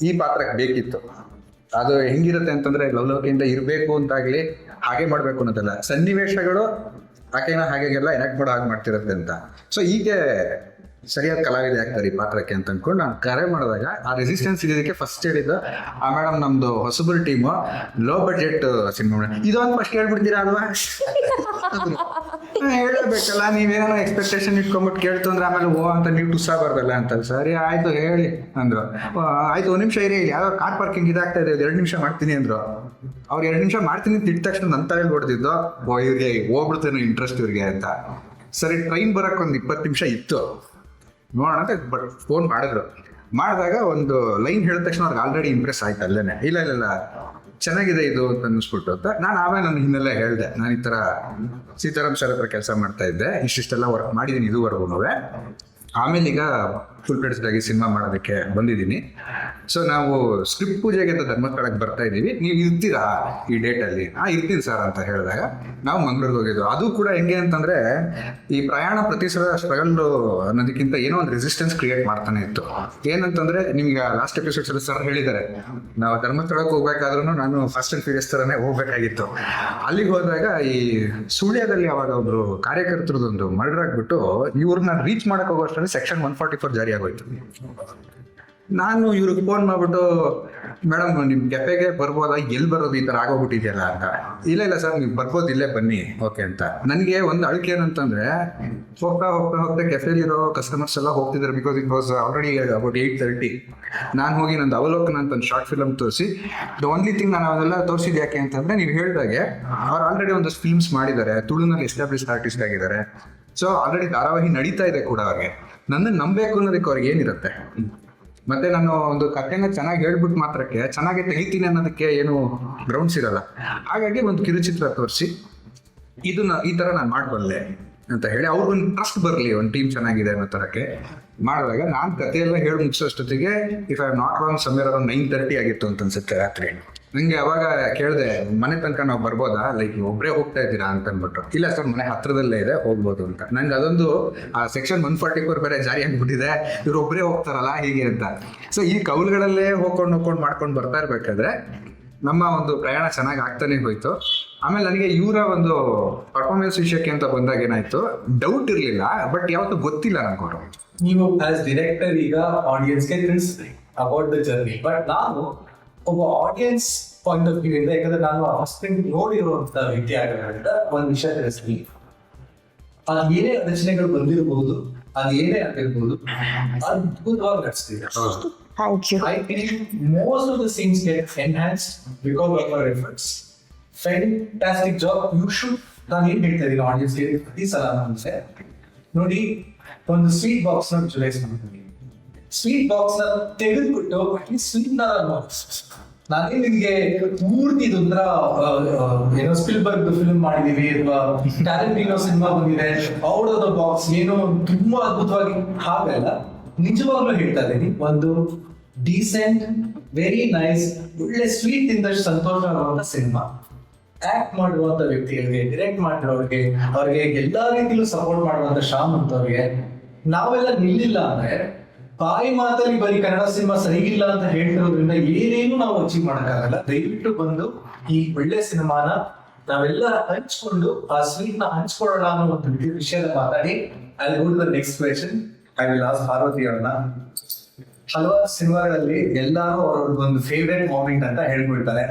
S4: ಈ ಪಾತ್ರಕ್ಕೆ ಬೇಕಿತ್ತು. ಅದು ಹೆಂಗಿರುತ್ತೆ ಅಂತಂದ್ರೆ ಲವಲವಿಕೆಯಿಂದ ಇರಬೇಕು ಅಂತಾಗ್ಲಿ ಹಾಗೆ ಮಾಡ್ಬೇಕು ಅನ್ನೋದಲ್ಲ. ಸನ್ನಿವೇಶಗಳು ಆಕೆನ ಹಾಗೆಲ್ಲ ಎನಾಕ್ಟ್ ಮಾಡೋ ಹಾಗೆ ಮಾಡ್ತಿರುತ್ತೆ ಅಂತ. ಸೊ ಹೀಗೆ ಸರಿಯಾದ ಕಲಾವಿದ ಆಗ್ತಾರೆ ಈ ಪಾತ್ರಕ್ಕೆ ಅಂತ ಅನ್ಕೊಂಡು ನಾನು ಕರೆ ಮಾಡಿದಾಗ ಆ ರೆಸಿಸ್ಟೆನ್ಸ್ ಇದಕ್ಕೆ ಫಸ್ಟ್ ಹೇಳಿದ್ದು ಆ ಮೇಡಮ್ ನಮ್ದು ಹೊಸಬರು ಟೀಮು ಲೋ ಬಜೆಟ್ ಸಿನಿಮಾ ಇದೊಂದು ಫಸ್ಟ್ ಹೇಳ್ಬಿಡ್ತೀರಾ ಅಲ್ವಾ? ಹೇಳಬೇಕಲ್ಲ ನೀವೇನೋ ಎಕ್ಸ್ಪೆಕ್ಟೇಷನ್ ಇಟ್ಕೊಂಡ್ಬಿಟ್ಟು ಕೇಳ್ತು ಅಂದ್ರೆ ಆಮೇಲೆ, ಓ, ಅಂತ ನೀವು ಟುಸ್ಸಾ ಬರ್ದಲ್ಲ ಅಂತ ಸರಿ, ಆಯ್ತು, ಹೇಳಿ, ಅಂದ್ರು. ಆಯ್ತು, ಒಂದ್ ನಿಮಿಷ ಇರಿ ಯಾವ್ದೋ ಕಾರ್ ಪಾರ್ಕಿಂಗ್ ಇದಾಗ್ತಾ ಇದೆ ಎರಡು ನಿಮಿಷ ಮಾಡ್ತೀನಿ ಅಂದ್ರು. ಅವ್ರು ಎರಡು ನಿಮಿಷ ಮಾಡ್ತೀನಿ ಅಂತ ಇಟ್ಟ ತಕ್ಷಣ ನನ್ನ ತಲೆಯಲ್ಲಿ ಹೊಡೆದಿದ್ದು, ಓ, ಇವ್ರಿಗೆ ಹೋಗ್ಬಿಡ್ತೇನೆ ಇಂಟ್ರೆಸ್ಟ್ ಇವ್ರಿಗೆ ಅಂತ. ಸರಿ ಟ್ರೈನ್ ಬರಕ್ಕೆ ಒಂದು ಇಪ್ಪತ್ತು ನಿಮಿಷ ಇತ್ತು. ನೋಡೋಣ ಬಟ್ ಫೋನ್ ಮಾಡಿದ್ರು. ಮಾಡಿದಾಗ ಒಂದು ಲೈನ್ ಹೇಳಿದ ತಕ್ಷಣ ಅವ್ರಿಗೆ ಆಲ್ರೆಡಿ ಇಂಪ್ರೆಸ್ ಆಯ್ತು ಅಲ್ಲೇ ಇಲ್ಲ ಇಲ್ಲ ಇಲ್ಲ, ಚೆನ್ನಾಗಿದೆ ಇದು ಅಂತ ಅನ್ನಿಸ್ಬಿಟ್ಟು ಅಂತ ನಾನು ಆಮೇಲೆ ನನ್ನ ಹಿನ್ನೆಲೆ ಹೇಳಿದೆ. ನಾನು ಈ ಥರ ಸೀತಾರಾಮ್ ಸರ್ ಹತ್ರ ಕೆಲಸ ಮಾಡ್ತಾ ಇದ್ದೆ. ಇಷ್ಟಿಷ್ಟೆಲ್ಲ ವರ್ಕ್ ಮಾಡಿದ್ದೀನಿ ಇದುವರೆಗೂ ಆಮೇಲೆ ಈಗ ಫುಲ್ ಫ್ಲೆಡ್ಸ್ಡ್ ಆಗಿ ಸಿನಿಮಾ ಮಾಡೋದಕ್ಕೆ ಬಂದಿದ್ದೀನಿ. ಸೊ ನಾವು ಸ್ಕ್ರಿಪ್ಟ್ ಪೂಜೆಗೆ ಅಂತ ಧರ್ಮಸ್ಥಳಕ್ಕೆ ಬರ್ತಾ ಇದ್ದೀವಿ. ನೀವು ಇರ್ತೀರಾ ಈ ಡೇಟಲ್ಲಿ ಆ ಇರ್ತೀನಿ ಸರ್ ಅಂತ ಹೇಳಿದಾಗ ನಾವು ಮಂಗ್ಳೂರಿಗೆ ಹೋಗಿದ್ವಿ ಅದು ಕೂಡ ಹೆಂಗೆ ಅಂತಂದ್ರೆ ಈ ಪ್ರಯಾಣ ಪ್ರತಿ ಸಲ ಸ್ಟ್ರಗಲ್ ಅನ್ನೋದಕ್ಕಿಂತ ಏನೋ ಒಂದು ರೆಸಿಸ್ಟೆನ್ಸ್ ಕ್ರಿಯೇಟ್ ಮಾಡ್ತಾನೆ ಇತ್ತು. ಏನಂತಂದ್ರೆ ನಿಮ್ಗೆ ಲಾಸ್ಟ್ ಎಪಿಸೋಡ್ಸ್ ಅಲ್ಲಿ ಸರ್ ಹೇಳಿದ್ದಾರೆ. ನಾವು ಧರ್ಮಸ್ಥಳಕ್ಕೆ ಹೋಗ್ಬೇಕಾದ್ರೂ ನಾನು ಫಸ್ಟ್ ಅಂಡ್ ಫ್ಯೂರಿಯಸ್ ತರನೇ ಹೋಗ್ಬೇಕಾಗಿತ್ತು. ಅಲ್ಲಿಗೆ ಹೋದಾಗ ಈ ಸುಳ್ಯದಲ್ಲಿ ಅವಾಗ ಒಬ್ರು ಕಾರ್ಯಕರ್ತರದೊಂದು ಮರ್ಡರ್ ಆಗ್ಬಿಟ್ಟು ಇವ್ರನ್ನ ರೀಚ್ ಮಾಡಕ್ ಹೋಗೋಷ್ಟರಲ್ಲಿ ಸೆಕ್ಷನ್ ಒನ್ ಫಾರ್ಟಿ ಫೋರ್ ಜಾರಿ ಆಗೋಯ್ತು ನಾನು ಇವ್ರಿಗೆ ಫೋನ್ ಮಾಡ್ಬಿಟ್ಟು ಮೇಡಮ್ ನಿಮ್ಮ ಕೆಫೆಗೆ ಬರ್ಬೋದಾ? ಎಲ್ಲಿ ಬರೋದು ಈ ತರ ಆಗೋಗ್ಬಿಟ್ಟಿದೆಯಲ್ಲ ಅಂತ. ಇಲ್ಲ ಇಲ್ಲ ಸರ್ ನೀವು ಬರ್ಬೋದು ಇಲ್ಲೇ ಬನ್ನಿ. ಓಕೆ ಅಂತ. ನನಗೆ ಒಂದು ಅಳಿಕೆ ಏನಂತಂದ್ರೆ ಹೋಗ್ತಾ ಹೋಗ್ತಾ ಹೋಗ್ತಾ ಕೆಫೆಲಿರೋ ಕಸ್ಟಮರ್ಸ್ ಎಲ್ಲ ಹೋಗ್ತಿದ್ದಾರೆ because it was already about eight thirty ನಾನು ಹೋಗಿ ನಂದು ಅವಲೋಕನ ಅಂತ ಒಂದು ಶಾರ್ಟ್ ಫಿಲಮ್ ತೋರಿಸಿ. ದ ಓನ್ಲಿ ಥಿಂಗ್ ನಾನು ಅದೆಲ್ಲ ತೋರಿಸಿದ್ದು ಯಾಕೆ ಅಂತಂದ್ರೆ ನೀವು ಹೇಳಿದಾಗೆ ಅವ್ರು ಆಲ್ರೆಡಿ ಒಂದಷ್ಟು ಫಿಲ್ಮ್ಸ್ ಮಾಡಿದ್ದಾರೆ. ತುಳುನಲ್ಲಿ ಎಸ್ಟಾಬ್ಲಿಷ್ ಆರ್ಟಿಸ್ಟ್ ಆಗಿದ್ದಾರೆ. ಸೊ ಆಲ್ರೆಡಿ ಧಾರಾವಾಹಿ ನಡೀತಾ ಇದೆ ಕೂಡ ಅವ್ರಿಗೆ. ನನ್ನ ನಂಬಬೇಕು ಅನ್ನೋದಕ್ಕೆ ಅವ್ರಿಗೆ ಏನಿರುತ್ತೆ? ಮತ್ತೆ ನಾನು ಒಂದು ಕಥೆನ ಚೆನ್ನಾಗಿ ಹೇಳ್ಬಿಟ್ಟು ಮಾತ್ರಕ್ಕೆ ಚೆನ್ನಾಗಿ ತೆಗಿತೀನಿ ಅನ್ನೋದಕ್ಕೆ ಏನು ಗ್ರೌಂಡ್ಸ್ ಇರಲ್ಲ. ಹಾಗಾಗಿ ಒಂದು ಕಿರುಚಿತ್ರ ತೋರಿಸಿ. ಇದನ್ನ ಈ ತರ ನಾನು ಮಾಡಬಲ್ಲೆ ಅಂತ ಹೇಳಿ ಅವ್ರಿಗೊಂದು ಟ್ರಸ್ಟ್ ಬರಲಿ ಒಂದು ಟೀಮ್ ಚೆನ್ನಾಗಿದೆ ಅನ್ನೋ ತರಕ್ಕೆ ಮಾಡಿದಾಗ ನಾನು ಕಥೆಯೆಲ್ಲ ಹೇಳಿ ಮುಗಿಸೋಷ್ಟೊತ್ತಿಗೆ if I not wrong somewhere around nine thirty ಆಗಿತ್ತು ಅಂತ ಅನ್ಸುತ್ತೆ ರಾತ್ರಿ. ನಂಗೆ ಅವಾಗ ಕೇಳಿದೆ, ಮನೆ ತನಕ ನಾವು ಬರ್ಬೋದಾ? ಲೈಕ್ ಒಬ್ಬರೇ ಹೋಗ್ತಾ ಇದ್ದೀರಾ ಅಂತ ಅಂದ್ಬಿಟ್ಟು ಇಲ್ಲ ಸರ್, ಮನೆ ಹತ್ರದಲ್ಲೇ ಇದೆ, ಹೋಗ್ಬೋದು ಅಂತ. ನಂಗೆ ಅದೊಂದು, ಆ ಸೆಕ್ಷನ್ ಒನ್ ಫಾರ್ಟಿ ಫೋರ್ ಬೇರೆ ಜಾರಿ ಆಗ್ಬಿಟ್ಟಿದೆ. ಇವ್ರು ಒಬ್ಬರೇ ಹೋಗ್ತಾರಲ್ಲ, ಹೀಗೆ ಅಂತ. ಸೊ ಈ ಕೌಲ್ಗಳಲ್ಲೇ ಹೋಗ್ಕೊಂಡು ಹೋಗ್ಕೊಂಡು ಮಾಡ್ಕೊಂಡು ಬರ್ತಾ ಇರ್ಬೇಕಾದ್ರೆ, ನಮ್ಮ ಒಂದು ಪ್ರಯಾಣ ಚೆನ್ನಾಗಿ ಆಗ್ತಾನೆ ಹೋಯ್ತು. ಆಮೇಲೆ ನನಗೆ ಇವರ ಒಂದು ಪರ್ಫಾರ್ಮೆನ್ಸ್ ವಿಷಯಕ್ಕೆ ಅಂತ ಬಂದಾಗ ಏನಾಯ್ತು? ಡೌಟ್ ಇರಲಿಲ್ಲ ಬಟ್ ಯಾವತ್ತೂ ಗೊತ್ತಿಲ್ಲ ನಂಗೆ ಅವರು.
S1: ನೀವು ಆಸ್ ಡಿರೆಕ್ಟರ್ ಈಗ ಆಡಿಯನ್ಸ್ಗೆ ತಿಳಿಸ್ರಿ ಅಬೌಟ್ ದ ಜರ್ನಿ ಬಟ್ ನಾನು ಒಬ್ಬ ಆಡಿಯನ್ಸ್ ಪಾಯಿಂಟ್ ಆಫ್ ವ್ಯೂ ಇಂದ. ಯಾಕಂದ್ರೆ ನಾನು ಹಾಸ್ಪಿಟಲ್ ನೋಡಿರುವಂತ ವ್ಯಕ್ತಿ ಆಗಿರೋದ್ರಿಂದ ಒಂದು ವಿಷಯ ತಿಳಿಸ್ತೀನಿ. ಅದು ಏನೇ ರಚನೆಗಳು ಬಂದಿರಬಹುದು ಅದು ಏನೇ ಆಗಿರ್ಬೋದು ಅದ್ಭುತವಾಗಿ ನಡೆಸ್ತೀವಿ
S2: thank you
S1: most of the scenes get enhance because of our efforts fantastic job you should ನಾನು ಏನ್ ಹೇಳ್ತಾ ಇದ್ದೀನಿ ಆಡಿಯನ್ಸ್ ಪ್ರತಿ ಸಲ ಅಂದ್ರೆ ನೋಡಿ ಒಂದು ಸ್ವೀಟ್ ಬಾಕ್ಸ್ನ ಮಾಡ್ತೀನಿ ಸ್ವೀಟ್ ಬಾಕ್ಸ್ನ ತೆಗೆದುಬಿಟ್ಟು ಅಟ್ಲೀಸ್ಟ್ ಸ್ವೀಟ್ನ ನಾನೇ ನಿಮ್ಗೆ ಪೂರ್ತಿ ಇದೊಂದ್ರ ಏನೋ ಸ್ಪಿಲ್ ಬರ್ಗ್ ಫಿಲ್ಮ್ ಮಾಡಿದೀವಿ, ಅಥವಾ ಟ್ಯಾಲೆಂಟಿನೋ ಸಿನಿಮಾ ಬಂದಿದೆ ಔಟ್ ಬಾಕ್ಸ್ ಏನೋ ತುಂಬಾ ಅದ್ಭುತವಾಗಿ ಹಾಗಲ್ಲ ನಿಜವಾಗ್ಲೂ ಹೇಳ್ತಾ ಇದ್ದೀನಿ, ಒಂದು ಡೀಸೆಂಟ್ ವೆರಿ ನೈಸ್ ಒಳ್ಳೆ ಸ್ವೀಟ್ ಇಂದ ಸಂತೋಷ ಆಗುವಂತ ಸಿನಿಮಾ ಆಕ್ಟ್ ಮಾಡುವಂತ ವ್ಯಕ್ತಿಗಳಿಗೆ ಡಿರೆಕ್ಟ್ ಮಾಡಿರೋರಿಗೆ, ಅವ್ರಿಗೆ ಎಲ್ಲಾ ರೀತಿಯಲ್ಲೂ ಸಪೋರ್ಟ್ ಮಾಡುವಂತ ಶ್ಯಾಮ್ ಅಂತವ್ರಿಗೆ, ನಾವೆಲ್ಲ ನಿಲ್ಲಿಲ್ಲ ಅಂದ್ರೆ ಬಾಯಿ ಮಾತಲ್ಲಿ ಬರೀ ಕನ್ನಡ ಸಿನಿಮಾ ಸರಿಗಿಲ್ಲ ಅಂತ ಹೇಳ್ತಿರೋದ್ರಿಂದ ಏನೇನು ನಾವು ಅಚೀವ್ ಮಾಡೋಕ್ಕಾಗಲ್ಲ? ದಯವಿಟ್ಟು ಬಂದು ಈ ಒಳ್ಳೆ ಸಿನಿಮಾನ ನಾವೆಲ್ಲ ಹಂಚ್ಕೊಂಡು, ಆ ಸ್ವೀಟ್ನ ಹಂಚ್ಕೊಳ್ಳೋಣ ಅನ್ನೋ ಒಂದು ವಿಧಿ ವಿಷಯದ ಮಾತಾಡಿ. I go the next question I will ask Parvathi ಅವ್ರನ್ನ. ಹಲವಾರು ಸಿನಿಮಾಗಳಲ್ಲಿ ಎಲ್ಲಾರು ಅವ್ರವ್ರದ್ದು ಒಂದು ಫೇವ್ರೇಟ್ ಮೂಮೆಂಟ್ ಅಂತ ಹೇಳ್ಬಿಡ್ತಾರೆ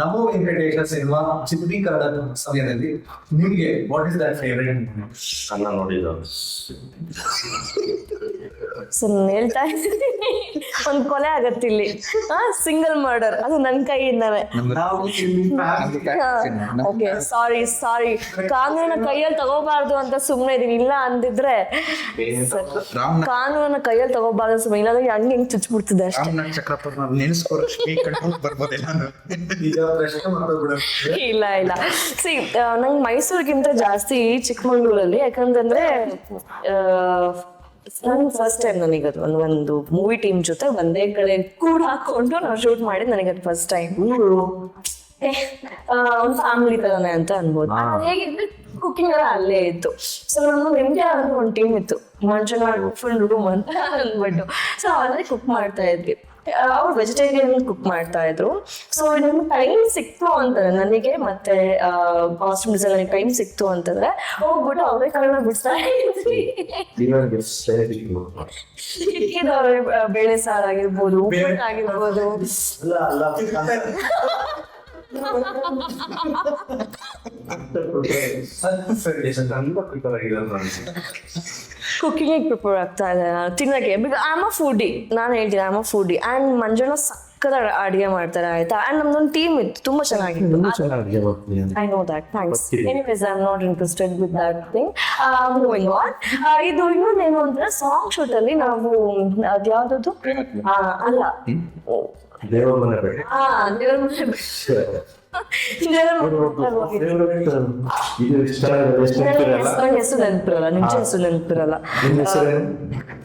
S1: ನಮೋ ವೆಂಕಟೇಶ ಸಿನಿಮಾ ಚಿತ್ರೀಕರಣದ ಸಮಯದಲ್ಲಿ ನಿಮ್ಗೆ ವಾಟ್ ಇಸ್ ದಟ್ ಫೇವ್ರೆಟ್
S3: ಅನ್ನ ನೋಡಿದ್ದು
S2: ಸೊ ನಾನು ಹೇಳ್ತಾ ಇದ್ದೀನಿ. ಒಂದು ಕೊಲೆ ಆಗತ್ತೆ ಇಲ್ಲಿ. ಸಿಂಗಲ್ ಮರ್ಡರ್ ಅದು ನನ್ನ ಕೈಯಿಂದಾನೆ. ಓಕೆ ಸಾರಿ ಸಾರಿ ಕಾನೂನ ಕೈಯಲ್ಲಿ ತಗೋಬಾರ್ದು ಅಂತ ಸುಮ್ಮನೆ ಇದೀನಿ ಇಲ್ಲ ಅಂದಿದ್ರೆ ಕಾನೂನ ಕೈಯಲ್ಲಿ ತಗೋಬಾರ್ದು ಸುಮ್ಮನೆ ಇಲ್ಲಾಂದ್ರೆ ಹಂಗೆ ಹಿಂಗ್ ಚುಚ್ಬಿಡ್ತಿದೆ
S4: ನಾನು
S2: ಇಲ್ಲ ಇಲ್ಲ. ಸಿ ನಂಗೆ ಮೈಸೂರಿಗಿಂತ ಜಾಸ್ತಿ ಚಿಕ್ಕಮಂಗ್ಳೂರಲ್ಲಿ. ಯಾಕಂತಂದ್ರೆ ನನ್ ಫಸ್ಟ್ ಟೈಮ್ ನನಗದು ಒಂದು ಒಂದು ಮೂವಿ ಟೀಮ್ ಜೊತೆ ಒಂದೇ ಕಡೆ ಕೂಡ ಹಾಕೊಂಡು ನಾವು ಶೂಟ್ ಮಾಡಿದ್ ನನಗೆ ಅದು ಫಸ್ಟ್ ಟೈಮ್ ಒಂದು ಫ್ಯಾಮಿಲಿ ತರನೇ ಅಂತ ಅನ್ಬೋದು. ಅದು ಹೇಗಿದ್ರೆ ಕುಕಿಂಗ್ ಎಲ್ಲ ಅಲ್ಲೇ ಇತ್ತು. ಸೊ ನಮ್ಮ ನಿಮ್ಗೆ ಒಂದು ಟೀಮ್ ಇತ್ತು. ಮಂಜುನಾಡ್ ಫುಲ್ ರೂಮ್ ಅಂತ ಅಂದ್ಬಿಟ್ಟು ಸೊ ಅಲ್ಲೇ ಕುಕ್ ಮಾಡ್ತಾ ಇದ್ವಿ. ಅವ್ರು ವೆಜಿಟೇರಿಯನ್ ಕುಕ್ ಮಾಡ್ತಾ ಇದ್ರು. ಸೊ ನಿಮ್ಗೆ ಟೈಮ್ ಸಿಕ್ತು ಅಂತಂದ್ರೆ ನನಗೆ ಮತ್ತೆ ಕಾಸ್ಟ್ಯೂಮ್ ಡಿಸೈನ್ ಟೈಮ್ ಸಿಕ್ತು ಅಂತಂದ್ರೆ ಹೋಗ್ಬಿಟ್ಟು ಅವರೇ
S3: ಕಾರಣ ಬಿಡ್ತಾ.
S2: ಇಕ್ಕಿದವ್ರೆ ಬೇಳೆ ಸಾರು ಆಗಿರ್ಬೋದು ಉಪ್ಪಿಟ್ಟು ಆಗಿರ್ಬೋದು.
S3: ತುಂಬಾ ಪ್ರಿಪೇರ್
S2: ಆಗ್ತಾ ಇದೆ ನಾನು ತಿನ್ನಕ್ಕೆ. ಬಿಕಾಸ್ ಆಮ್ ಅ ಫುಡಿ ನಾನು ಹೇಳ್ತೀನಿ I'm a foodie and Manjula ಸಕ್ಕದ ಅಡುಗೆ ಮಾಡ್ತಾರೆ ಆಯ್ತಾ? ಆ್ಯಂಡ್ ನಮ್ದೊಂದು ಟೀಮ್ ಇತ್ತು. ತುಂಬಾ ಚೆನ್ನಾಗಿತ್ತು.
S3: I know that thanks
S2: I know that. Thanks.
S3: Interested
S2: Anyways, I'm not going with that thing. Moving on. Uh, ಇದು ಇನ್ನೊಂದೇನು ಅಂದ್ರೆ ಸಾಂಗ್ ಶೂಟ್ ಅಲ್ಲಿ ನಾವು ಅದ್ಯಾವ್ದು ಅಲ್ಲ.
S3: ದೇವರ ಮನೆ
S2: ಹೆಸರು ನೆನಪಿರಲ್ಲ ನಿಜ ಹೆಸರು ನೆನಪಿರಲ್ಲ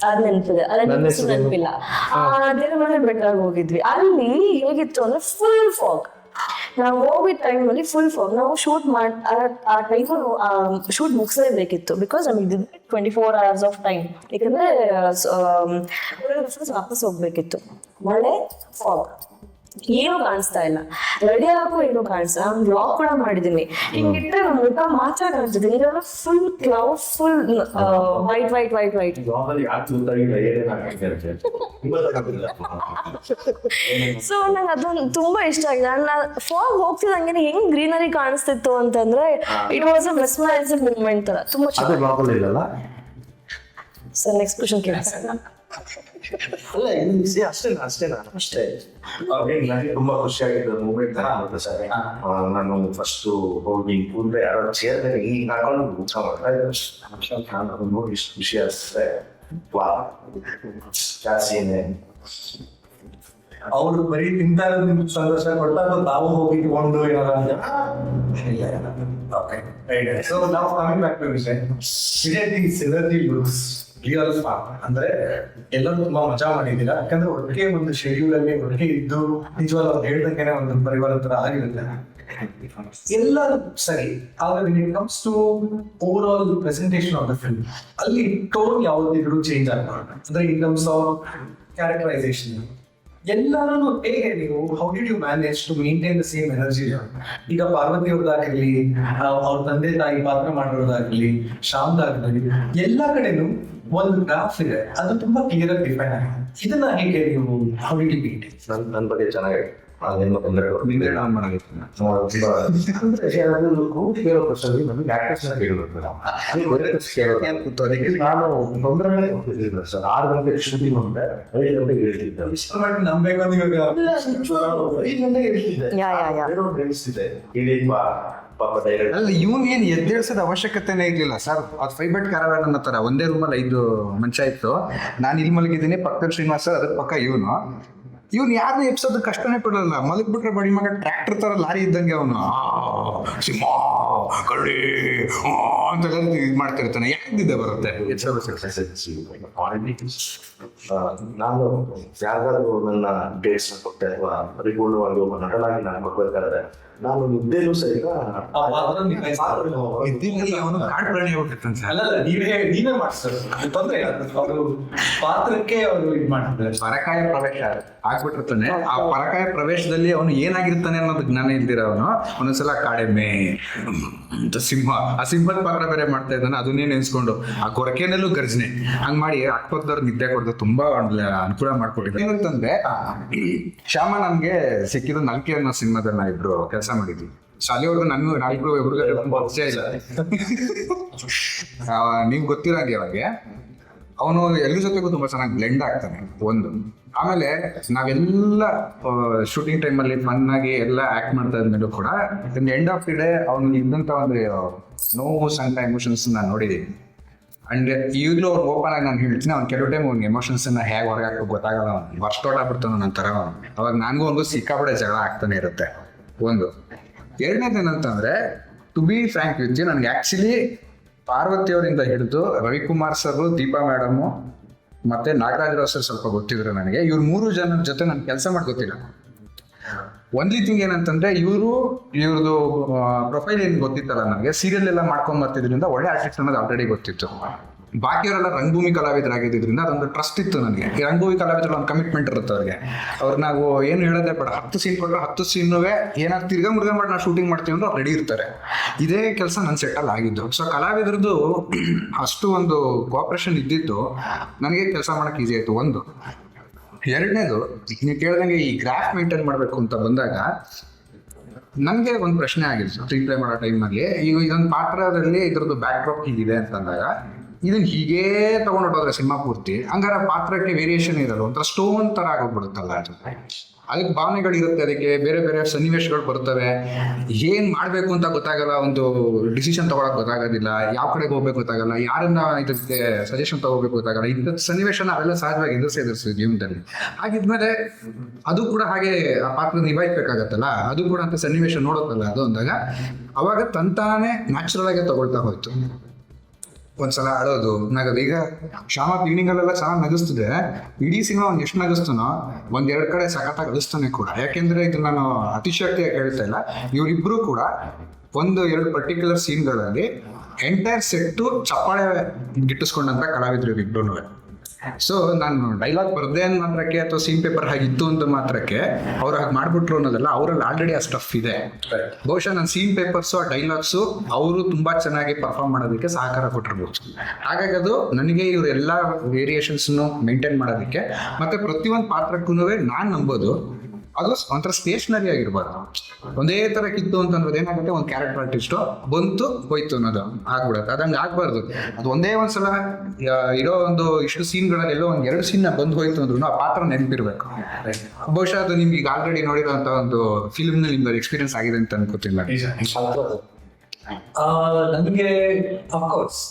S2: ಅದ್ ನೆನಪಿದೆ
S3: ನನ್ನ
S2: ಹೆಸರು ನೆನಪಿಲ್ಲ ದೇವ್ರ ಬೆಟ್ಟಾಗ ಹೋಗಿದ್ವಿ ಅಲ್ಲಿ ಹೇಗಿತ್ತು ಅಂದ್ರೆ ಫುಲ್ ಫಾಗ್ ನಾವು ಟೈಮ್ ಅಲ್ಲಿ ಫುಲ್ ಫಾಗ್ ನಾವು ಶೂಟ್ ಮಾಡ್ ಆ ಟೈಮ್ ಶೂಟ್ ಮುಗಿಸಲೇಬೇಕಿತ್ತು ಬಿಕಾಸ್ ನಮಗೆ twenty four hours of time ಯಾಕಂದ್ರೆ ವಾಪಸ್ ಹೋಗ್ಬೇಕಿತ್ತು ಮಳೆ ಫಾಗ್ ಏನೂ ಕಾಣಿಸ್ತಾ ಇಲ್ಲ. ರೆಡಿ ಆಗಕ್ಕೂ ಏನೂ ಕಾಣಿಸ್ತಾ ನಾನು ಬ್ಲಾಗ್ ಕೂಡ ಮಾಡಿದೀನಿ ಹಿಂಗಿಟ್ಟರೆ ನಮ್ಮ ಮುಖ ಮಾತ್ರ ಕಾಣಿಸ್ತದೆ ಇದೆಲ್ಲ full cloud full white white white white. So ನಂಗೆ ಅದೊಂದು ತುಂಬಾ ಇಷ್ಟ ಆಗಿದೆ. ನಾನು ಫಾಗ್ ಹೋಗ್ತಿದಂಗೆ ಹೆಂಗ್ ಗ್ರೀನರಿ ಕಾಣಿಸ್ತಿತ್ತು ಅಂತಂದ್ರೆ it was a mesmerising moment ತರ ತುಂಬಾ ಚೆನ್ನಾಗಿ ನೆಕ್ಸ್ಟ್ ಕ್ವಶನ್ ಕೇಳಿ
S3: ಅಲ್ಲ ಅಷ್ಟೇ ಅಷ್ಟೇ ಅಷ್ಟೇನಾ ಅಷ್ಟೇನಾ ಅಷ್ಟೇ ನನಗೆ ತುಂಬಾ ಖುಷಿ ಆಗಿದ್ದು ಮೂಮೆಂಟ್ ನಾನು ಫಸ್ಟ್ ಹೋಗಿ ಕೂತ್ರೆ ಯಾರೋ ಚೇರ್ ಮೇಲೆ ಈಗ ಹಾಕೊಂಡು ಊಟ ಮಾಡ್ತಾ ನೋಡಿ ಇಷ್ಟು ಖುಷಿ ವಾ ಜಾಸ್ತಿ ಇದೆ
S1: ಅವ್ರು ಬರೀ ತಿಂತಾ ನಿಮ್ಗೆ ಸಂತೋಷ ಕೊಟ್ಟಾಗ ತಾವು ಹೋಗಿ ತಗೊಂಡು ಏನಾರ ಓಕೆ ಸೊ ನಾವು ಕಮಿಂಗ್ ಬ್ಯಾಕ್ ಟು ವಿಷಯ Vijay. The synergy looks real form ಅಂದ್ರೆ ಎಲ್ಲರೂ ತುಂಬಾ ಮಜಾ ಮಾಡಿದ್ದೀರಾ? ಯಾಕಂದ್ರೆ ಒಟ್ಟಿಗೆ ಒಂದು ಶೆಡ್ಯೂಲ್ ಅಲ್ಲಿ ಒಟ್ಟಿಗೆ ಇದ್ದು ನಿಜವಾಗ್ಲೂ ಅವ್ರು ಹೇಳ್ದಂಗೆನೆ ಒಂದು ಪರಿವಾರ ತರ ಆಗಿರುತ್ತೆ. ಎಲ್ಲರೂ ಸರಿ, ಆದ್ರೆ it comes to overall presentation of the film ಅಲ್ಲಿ ಟೋನ್ ಯಾವ್ದಿದ್ರು ಚೇಂಜ್ ಆಗ್ಬಾರ್ದು. ಅಂದ್ರೆ ಇನ್ ಟರ್ಮ್ಸ್ ಆಫ್ ಕ್ಯಾರೆಕ್ಟರೈಸೇಷನ್ ಎಲ್ಲರೂ ಹೇಗೆ ನೀವು how did you manage to maintain the same energy ಈಗ ಪಾರ್ವತಿ ಅವ್ರದ್ದಾಗಿರ್ಲಿ ಅವ್ರ ತಂದೆ ತಾಯಿ ಪಾತ್ರ ಮಾಡೋದಾಗ್ಲಿ ಶಾಮ್ದಾಗಲಿ ಎಲ್ಲ ಕಡೆನೂ ಒಂದು ಗ್ರಾಫ್ ಇದೆ. ಅದು ತುಂಬಾ ಕ್ಲಿಯರ್ ಆಗಿ ಡಿಫೈನ್ ಆಗಿದೆ. ಇದನ್ನ ಹೇಗೆ ನೀವು ಹೌ ಡಿಡ್ ಯು ಮೇಂಟೈನ್
S3: ನನ್ ನನ್ನ ಬಗ್ಗೆ ಚೆನ್ನಾಗಿ ಅದೇನು ತೊಂದರೆ
S4: ನಿಂದೆ ನಾನ್ ಮಾಡೋದಿತ್ತು.
S3: ತುಂಬಾ ಅದು ಕೂತು ಕೇಳೋ ಪ್ರಶ್ನೆ ನಮಗೆ ಆಕ್ಟರ್ಸ್ ಕೇಳಬೇಕು ನಾವು ಅದು ಬೇರೆ ಕೇಳೋದು.
S4: ಏನ್
S3: ನಾನು ತೊಂದರೆಗಳೇ ಸರ್. ಆರು ಗಂಟೆ ಶೂಟಿಂಗ್ ಮುಂದೆ ಐದು ಗಂಟೆಗೆ ಹೇಳ್ತಿದ್ದೆ.
S1: ಇಷ್ಟು ಮಾಡಿ ನಂಬೇಕು ಅಂದ್ರೆ ಇವಾಗ.
S3: ಐದು ಗಂಟೆಗೆ ಹೇಳ್ತಿದ್ದೆ.
S2: ಯಾ, ಯಾ, ಯಾ.
S3: ಹೇಳ್ತಿದ್ದೆ ಇಡೀ
S4: ಅಲ್ಲ ಇವನ್ ಏನ್ ಎದ್ದೇಳ್ಸೋದ್ ಅವಶ್ಯಕತೆನೇ ಇರ್ಲಿಲ್ಲ. ಸರ್ ಅದು ಕರಾವನ್ ಅನ್ನೋ ತರ ಒಂದೇ ರೂಮಲ್ಲಿ ಐದು ಮಂಚ ಇತ್ತು. ನಾನು ಇಲ್ಲಿ ಮಲಗಿದ್ದೀನಿ ಪಕ್ಕದ ಶ್ರೀನಿವಾಸ ಅದ್ರ ಪಕ್ಕ ಇವನು. ಇವ್ನು ಯಾರನ್ನ ಎಪ್ಸೋದ್ ಕಷ್ಟನೇ ಪಡಲ್ಲ. ಮಲಗ್ಬಿಟ್ರೆ ಬಡಿ ಮಗ ಟ್ರ್ಯಾಕ್ಟರ್ ತರ ಲಾರಿ ಇದ್ದಂಗೆ ಅವನು. ಸಿಂಹ ಅಂತೆಲ್ಲ ಇದು ಮಾಡ್ತಿರ್ತಾನೆ. ಯಾಕಿದ್ದೆ ಬರುತ್ತೆ?
S3: ನಾನು ಯಾರಾದ್ರೂ ನನ್ನ ಡೇಟ್ಸ್ ಕೊಟ್ಟೆ ಅಥವಾ ಪರಿಪೂರ್ಣವಾಗಿ ಒಬ್ಬ ನಟನಾಗಿ ನಾನು ಕೊಡ್ಬೇಕಾದ್ರೆ ನಾನು ನಿದ್ದೆನೂ ಸಹಿತ
S1: ಪಾತ್ರಕ್ಕೆ ಅವರು ಇದು ಮಾಡ್ತಾರೆ
S4: ಪರಕಾಯ ಪ್ರವೇಶ. ಆಗ್ಬಿಟ್ಟಿರ್ತಾನೆ. ಆ ಪರಕಾಯ ಪ್ರವೇಶದಲ್ಲಿ ಅವನು ಏನಾಗಿರ್ತಾನೆ ಅನ್ನೋದು ಜ್ಞಾನ ಇಲ್ದಿರ ಅವನು. ಒಂದೊಂದ್ಸಲ ಕಾಡೆಮ್ಮೆ ಅಂತ ಸಿಂಹ ಆ ಸಿಂಹದ ಪಾತ್ರ ಬೇರೆ ಮಾಡ್ತಾ ಇದ್ದಾನೆ. ಅದನ್ನೇ ನೆನ್ಸ್ಕೊಂಡು ಆ ಕೊರಕೆನಲ್ಲೂ ಗರ್ಜನೆ. ಹಂಗ್ ಮಾಡಿ ಅಕ್ಕಪಕ್ಕದವ್ರ ನಿದ್ದೆ ಕೊಡ್ದು ತುಂಬಾ ಅನುಕೂಲ ಮಾಡ್ಕೊಟ್ಟಿದ್ದಾರೆ. ಏನಂತಂದ್ರೆ ಶ್ಯಾಮ ನನ್ಗೆ ಸಿಕ್ಕಿದ ನಲ್ಕೆ ಅನ್ನೋ ಸಿನಿಮಾದಲ್ಲಿ ಇಬ್ರು ಕೆಲಸ ಮಾಡಿದ್ವಿ. ಶಾಲೆವರೆಗೂ ನನಗೂ ನಾವಿಬ್ರು ಹುಡುಗ ಪರಿಚಯ ಇಲ್ಲ. ಆ, ಗೊತ್ತಿರೋ ಹಾಗೆ ಅವಾಗೆ ಅವನು ಎಲ್ಲರ ಜೊತೆಗೂ ತುಂಬಾ ಚೆನ್ನಾಗಿ ಬ್ಲೆಂಡ್ ಆಗ್ತಾನೆ ಒಂದು. ಆಮೇಲೆ ನಾವೆಲ್ಲ ಶೂಟಿಂಗ್ ಟೈಮಲ್ಲಿ ಫನ್ ಆಗಿ ಎಲ್ಲ ಆಕ್ಟ್ ಮಾಡ್ತಾ ಇದ್ಮೇಲೂ ಕೂಡ ಎಂಡ್ ಆಫ್ ದಿ ಡೇ ಅವ್ನು ಇದ್ದಂತ ಒಂದು ನೋವು ಸಣ್ಣ ಎಮೋಷನ್ಸ್ ನಾನು ನೋಡಿದ್ದೀನಿ ಅಂಡ್ ಈಗಲೂ ಅವ್ರು ಓಪನ್ ಆಗಿ ನಾನು ಹೇಳ್ತೀನಿ ಅವ್ನು ಕೆಲವು ಟೈಮ್ ಅವ್ನಿಗೆ ಎಮೋಷನ್ಸ್ ಅನ್ನ ಹೇಗೆ ಹೊರಗೆ ಹಾಕೋ ಗೊತ್ತಾಗಲ್ಲ ಅವ್ನು ಔಟ್ ಆಗ್ಬಿಡ್ತಾನೆ ನನ್ನ ಅವ್ನು. ಅವಾಗ ನನಗೂ ಅವ್ನಿಗೂ ಸಿಕ್ಕಾಪಡೆ ಜಗಳ ಆಗ್ತಾನೆ ಇರುತ್ತೆ. ಒಂದು. ಎರಡನೇದು ಏನಂತಂದ್ರೆ ಟು ಬಿ ಫ್ರ್ಯಾಂಕ್ ವಿತ್ ನನಗೆ ಆಕ್ಚುಲಿ ಪಾರ್ವತಿ ಅವರಿಂದ ಹಿಡಿದು ರವಿಕುಮಾರ್ ಸರ್ ದೀಪಾ ಮೇಡಮು ಮತ್ತೆ ನಾಗರಾಜರಾವ್ ಸರ್ ಸ್ವಲ್ಪ ಗೊತ್ತಿದ್ರು ನನಗೆ, ಇವ್ರು ಮೂರು ಜನರ ಜೊತೆ ನಾನು ಕೆಲಸ ಮಾಡಿ ಗೊತ್ತಿಲ್ಲ. ಒನ್ಲಿ ಥಿಂಗ್ ಏನಂತಂದ್ರೆ, ಇವರು ಇವ್ರದ್ದು ಪ್ರೊಫೈಲ್ ಏನು ಗೊತ್ತಿತ್ತಲ್ಲ ನನಗೆ ಸೀರಿಯಲ್ ಎಲ್ಲ ಮಾಡ್ಕೊಂಡ್ ಬರ್ತಿದ್ರಿಂದ ಒಳ್ಳೆ ಆರ್ಟಿಸ್ಟ್ ಅನ್ನೋದು ಆಲ್ರೆಡಿ ಗೊತ್ತಿತ್ತು. ಬಾಕಿಯವರೆಲ್ಲ ರಂಗಭೂಮಿ ಕಲಾವಿದರಾಗಿದ್ದರಿಂದ ಅದೊಂದು ಟ್ರಸ್ಟ್ ಇತ್ತು ನನಗೆ. ರಂಗಭೂಮಿ ಕಲಾವಿದರು ಒಂದು ಕಮಿಟ್ಮೆಂಟ್ ಇರುತ್ತೆ ಅವ್ರಿಗೆ. ಅವ್ರು ನಾವು ಏನು ಹೇಳೋದೇ ಬೇಡ. ಹತ್ತು ಸೀನ್ ಕೊಟ್ಟರೆ ಹತ್ತು ಸೀನುವೆ ಏನಾದ್ರು ತಿರ್ಗಾ ಮುರ್ಗ ಮಾಡಿ ನಾವು ಶೂಟಿಂಗ್ ಮಾಡ್ತೀವಿ ಅಂದ್ರೆ ರೆಡಿ ಇರ್ತಾರೆ. ಇದೇ ಕೆಲಸ ನನ್ನ ಸೆಟ್ಟಲ್ಲಿ ಆಗಿದ್ದು. ಸೊ ಕಲಾವಿದರದ್ದು ಅಷ್ಟು ಒಂದು ಕೋಆಪ್ರೇಷನ್ ಇದ್ದಿದ್ದು ನನಗೆ ಕೆಲಸ ಮಾಡೋಕೆ ಈಸಿ ಆಯಿತು. ಒಂದು. ಎರಡನೇದು, ನೀವು ಕೇಳ್ದಂಗೆ ಈ ಗ್ರಾಫ್ ಮೇಂಟೈನ್ ಮಾಡಬೇಕು ಅಂತ ಬಂದಾಗ ನನಗೆ ಒಂದು ಪ್ರಶ್ನೆ ಆಗಿತ್ತು. ಸ್ಕ್ರೀನ್ ಪ್ಲೇ ಮಾಡೋ ಟೈಮಲ್ಲಿ ಈಗ ಇದೊಂದು ಪಾತ್ರದಲ್ಲಿ ಇದರದ್ದು ಬ್ಯಾಕ್ ಡ್ರಾಪ್ ಹೀಗಿದೆ ಅಂತಂದಾಗ ಇದನ್ನ ಹೀಗೇ ತಗೊಂಡು ಹೊಟ್ಟೋದ್ರೆ ಸಿನಿಮಾ ಪೂರ್ತಿ. ಹಂಗಾರೆ ಪಾತ್ರಕ್ಕೆ ವೇರಿಯೇಷನ್ ಇರಲ್ಲ, ಒಂಥರ ಸ್ಟೋನ್ ತರ ಆಗೋಗ್ಬಿಡುತ್ತಲ್ಲ ಅದು. ಅದಕ್ಕೆ ಭಾವನೆಗಳಿರುತ್ತೆ ಅದಕ್ಕೆ, ಬೇರೆ ಬೇರೆ ಸನ್ನಿವೇಶಗಳು ಬರ್ತವೆ. ಏನ್ ಮಾಡ್ಬೇಕು ಅಂತ ಗೊತ್ತಾಗಲ್ಲ, ಒಂದು ಡಿಸಿಷನ್ ತಗೊಳಕ್ ಗೊತ್ತಾಗೋದಿಲ್ಲ. ಯಾವ ಕಡೆಗೆ ಹೋಗ್ಬೇಕು ಗೊತ್ತಾಗಲ್ಲ, ಯಾರನ್ನ ಇದಕ್ಕೆ ಸಜೆಷನ್ ತಗೋಬೇಕು ಗೊತ್ತಾಗಲ್ಲ. ಇಂಥ ಸನ್ನಿವೇಶ ನಾವೆಲ್ಲ ಸಹಜವಾಗಿ ಎದುರಿಸಿ ಎದುರಿಸ್ತೀವಿ ಜೀವನದಲ್ಲಿ. ಹಾಗಿದ್ಮೇಲೆ ಅದು ಕೂಡ ಹಾಗೆ ಆ ಪಾತ್ರ ನಿಭಾಯಿಸ್ಬೇಕಾಗತ್ತಲ್ಲ, ಅದು ಕೂಡ ಅಂತ ಸನ್ನಿವೇಶ ನೋಡುತ್ತಲ್ಲ ಅದು ಅಂದಾಗ ಅವಾಗ ತಂತಾನೆ ನ್ಯಾಚುರಲ್ ಆಗಿ ತಗೊಳ್ತಾ ಹೋಯ್ತು. ಒಂದ್ಸಲ ಆಡೋದು. ನಗದು ಈಗ ಶ್ಯಾಮ ಬಿಗಿನಿಂಗ್ ಅಲ್ಲೆಲ್ಲ ಚೆನ್ನಾಗಿ ನಗಿಸ್ತಿದೆ. ಇಡೀ ಸಿನಿಮಾ ಒಂದ್ ಎಷ್ಟು ನಗಿಸ್ತಾನೋ ಒಂದ್ ಎರಡ್ ಕಡೆ ಸಖತ್ತಾಗಿ ಅಳಿಸ್ತಾನೆ ಕೂಡ. ಯಾಕೆಂದ್ರೆ ಇದು ನಾನು ಅತಿಶಕ್ತಿಯಾಗಿ ಹೇಳ್ತಾ ಇಲ್ಲ. ಇವರಿಬ್ರು ಕೂಡ ಒಂದು ಎರಡು ಪರ್ಟಿಕ್ಯುಲರ್ ಸೀನ್ಗಳಲ್ಲಿ ಎಂಟೈರ್ ಸೆಟ್ಟು ಚಪ್ಪಾಳೆ ಗಿಟ್ಟಿಸ್ಕೊಂಡಂತ ಕಲಾವಿದ್ರು ಇವ್ರಿಬ್ರು ಸೊ ನಾನು ಡೈಲಾಗ್ ಬರ್ದೆ ಅಂದ ಮಾತ್ರಕ್ಕೆ ಅಥವಾ ಸೀನ್ ಪೇಪರ್ ಹಾಗಿತ್ತು ಅಂತ ಮಾತ್ರಕ್ಕೆ ಅವ್ರು ಹಾಗೆ ಮಾಡ್ಬಿಟ್ರು ಅನ್ನೋದಲ್ಲ ಅವರಲ್ಲಿ ಆಲ್ರೆಡಿ ಆ ಸ್ಟಫ್ ಇದೆ. ಬಹುಶಃ ನನ್ನ ಸೀನ್ ಪೇಪರ್ಸು ಆ ಡೈಲಾಗ್ಸು ಅವರು ತುಂಬಾ ಚೆನ್ನಾಗಿ ಪರ್ಫಾರ್ಮ್ ಮಾಡೋದಕ್ಕೆ ಸಹಕಾರ ಕೊಟ್ಟಿರ್ಬೋದು. ಹಾಗಾಗಿ ಅದು ನನಗೆ ಇವರೆಲ್ಲ ವೇರಿಯೇಷನ್ಸ್ನು ಮೇಂಟೈನ್ ಮಾಡೋದಕ್ಕೆ ಮತ್ತೆ ಪ್ರತಿಯೊಂದು ಪಾತ್ರಕ್ಕೂ ನಾನು ನಂಬೋದು ಅದು ಒಂಥರ ಸ್ಟೇಷನರಿ ಆಗಿರ್ಬಾರ್ದು ಒಂದೇ ತರ ಕಿತ್ತು ಅಂತ ಅನ್ನೋದು ಏನಾಗುತ್ತೆ? ಒಂದು ಕ್ಯಾರೆಕ್ಟರ್ ಆರ್ಟಿಸ್ಟು ಬಂತು, ಹೋಯ್ತು ಅನ್ನೋದು ಆಗ್ಬಿಡುತ್ತೆ. ಅದಂಗೆ ಆಗ್ಬಾರ್ದು. ಅದು ಒಂದೇ ಒಂದ್ಸಲ ಇರೋ ಒಂದು ಇಷ್ಟು ಸೀನ್ಗಳಲ್ಲಿ ಎಲ್ಲೋ ಒಂದ್ ಎರಡು ಸೀನ್ ಬಂದು ಹೋಯ್ತು ಅಂದ್ರೂ ಆ ಪಾತ್ರ ನೆನಪಿರ್ಬೇಕು. ಬಹುಶಃ ಅದು ನಿಮ್ಗೆ ಈಗ ಆಲ್ರೆಡಿ ನೋಡಿರೋಂಥ ಒಂದು ಫಿಲ್ಮ್ ನಿಮ್ಗೆ ಎಕ್ಸ್ಪೀರಿಯನ್ಸ್ ಆಗಿದೆ ಅಂತ ಅನ್ಕೋತಿಲ್ಲ.
S1: ನನಗೆ ಅಫ್ಕೋರ್ಸ್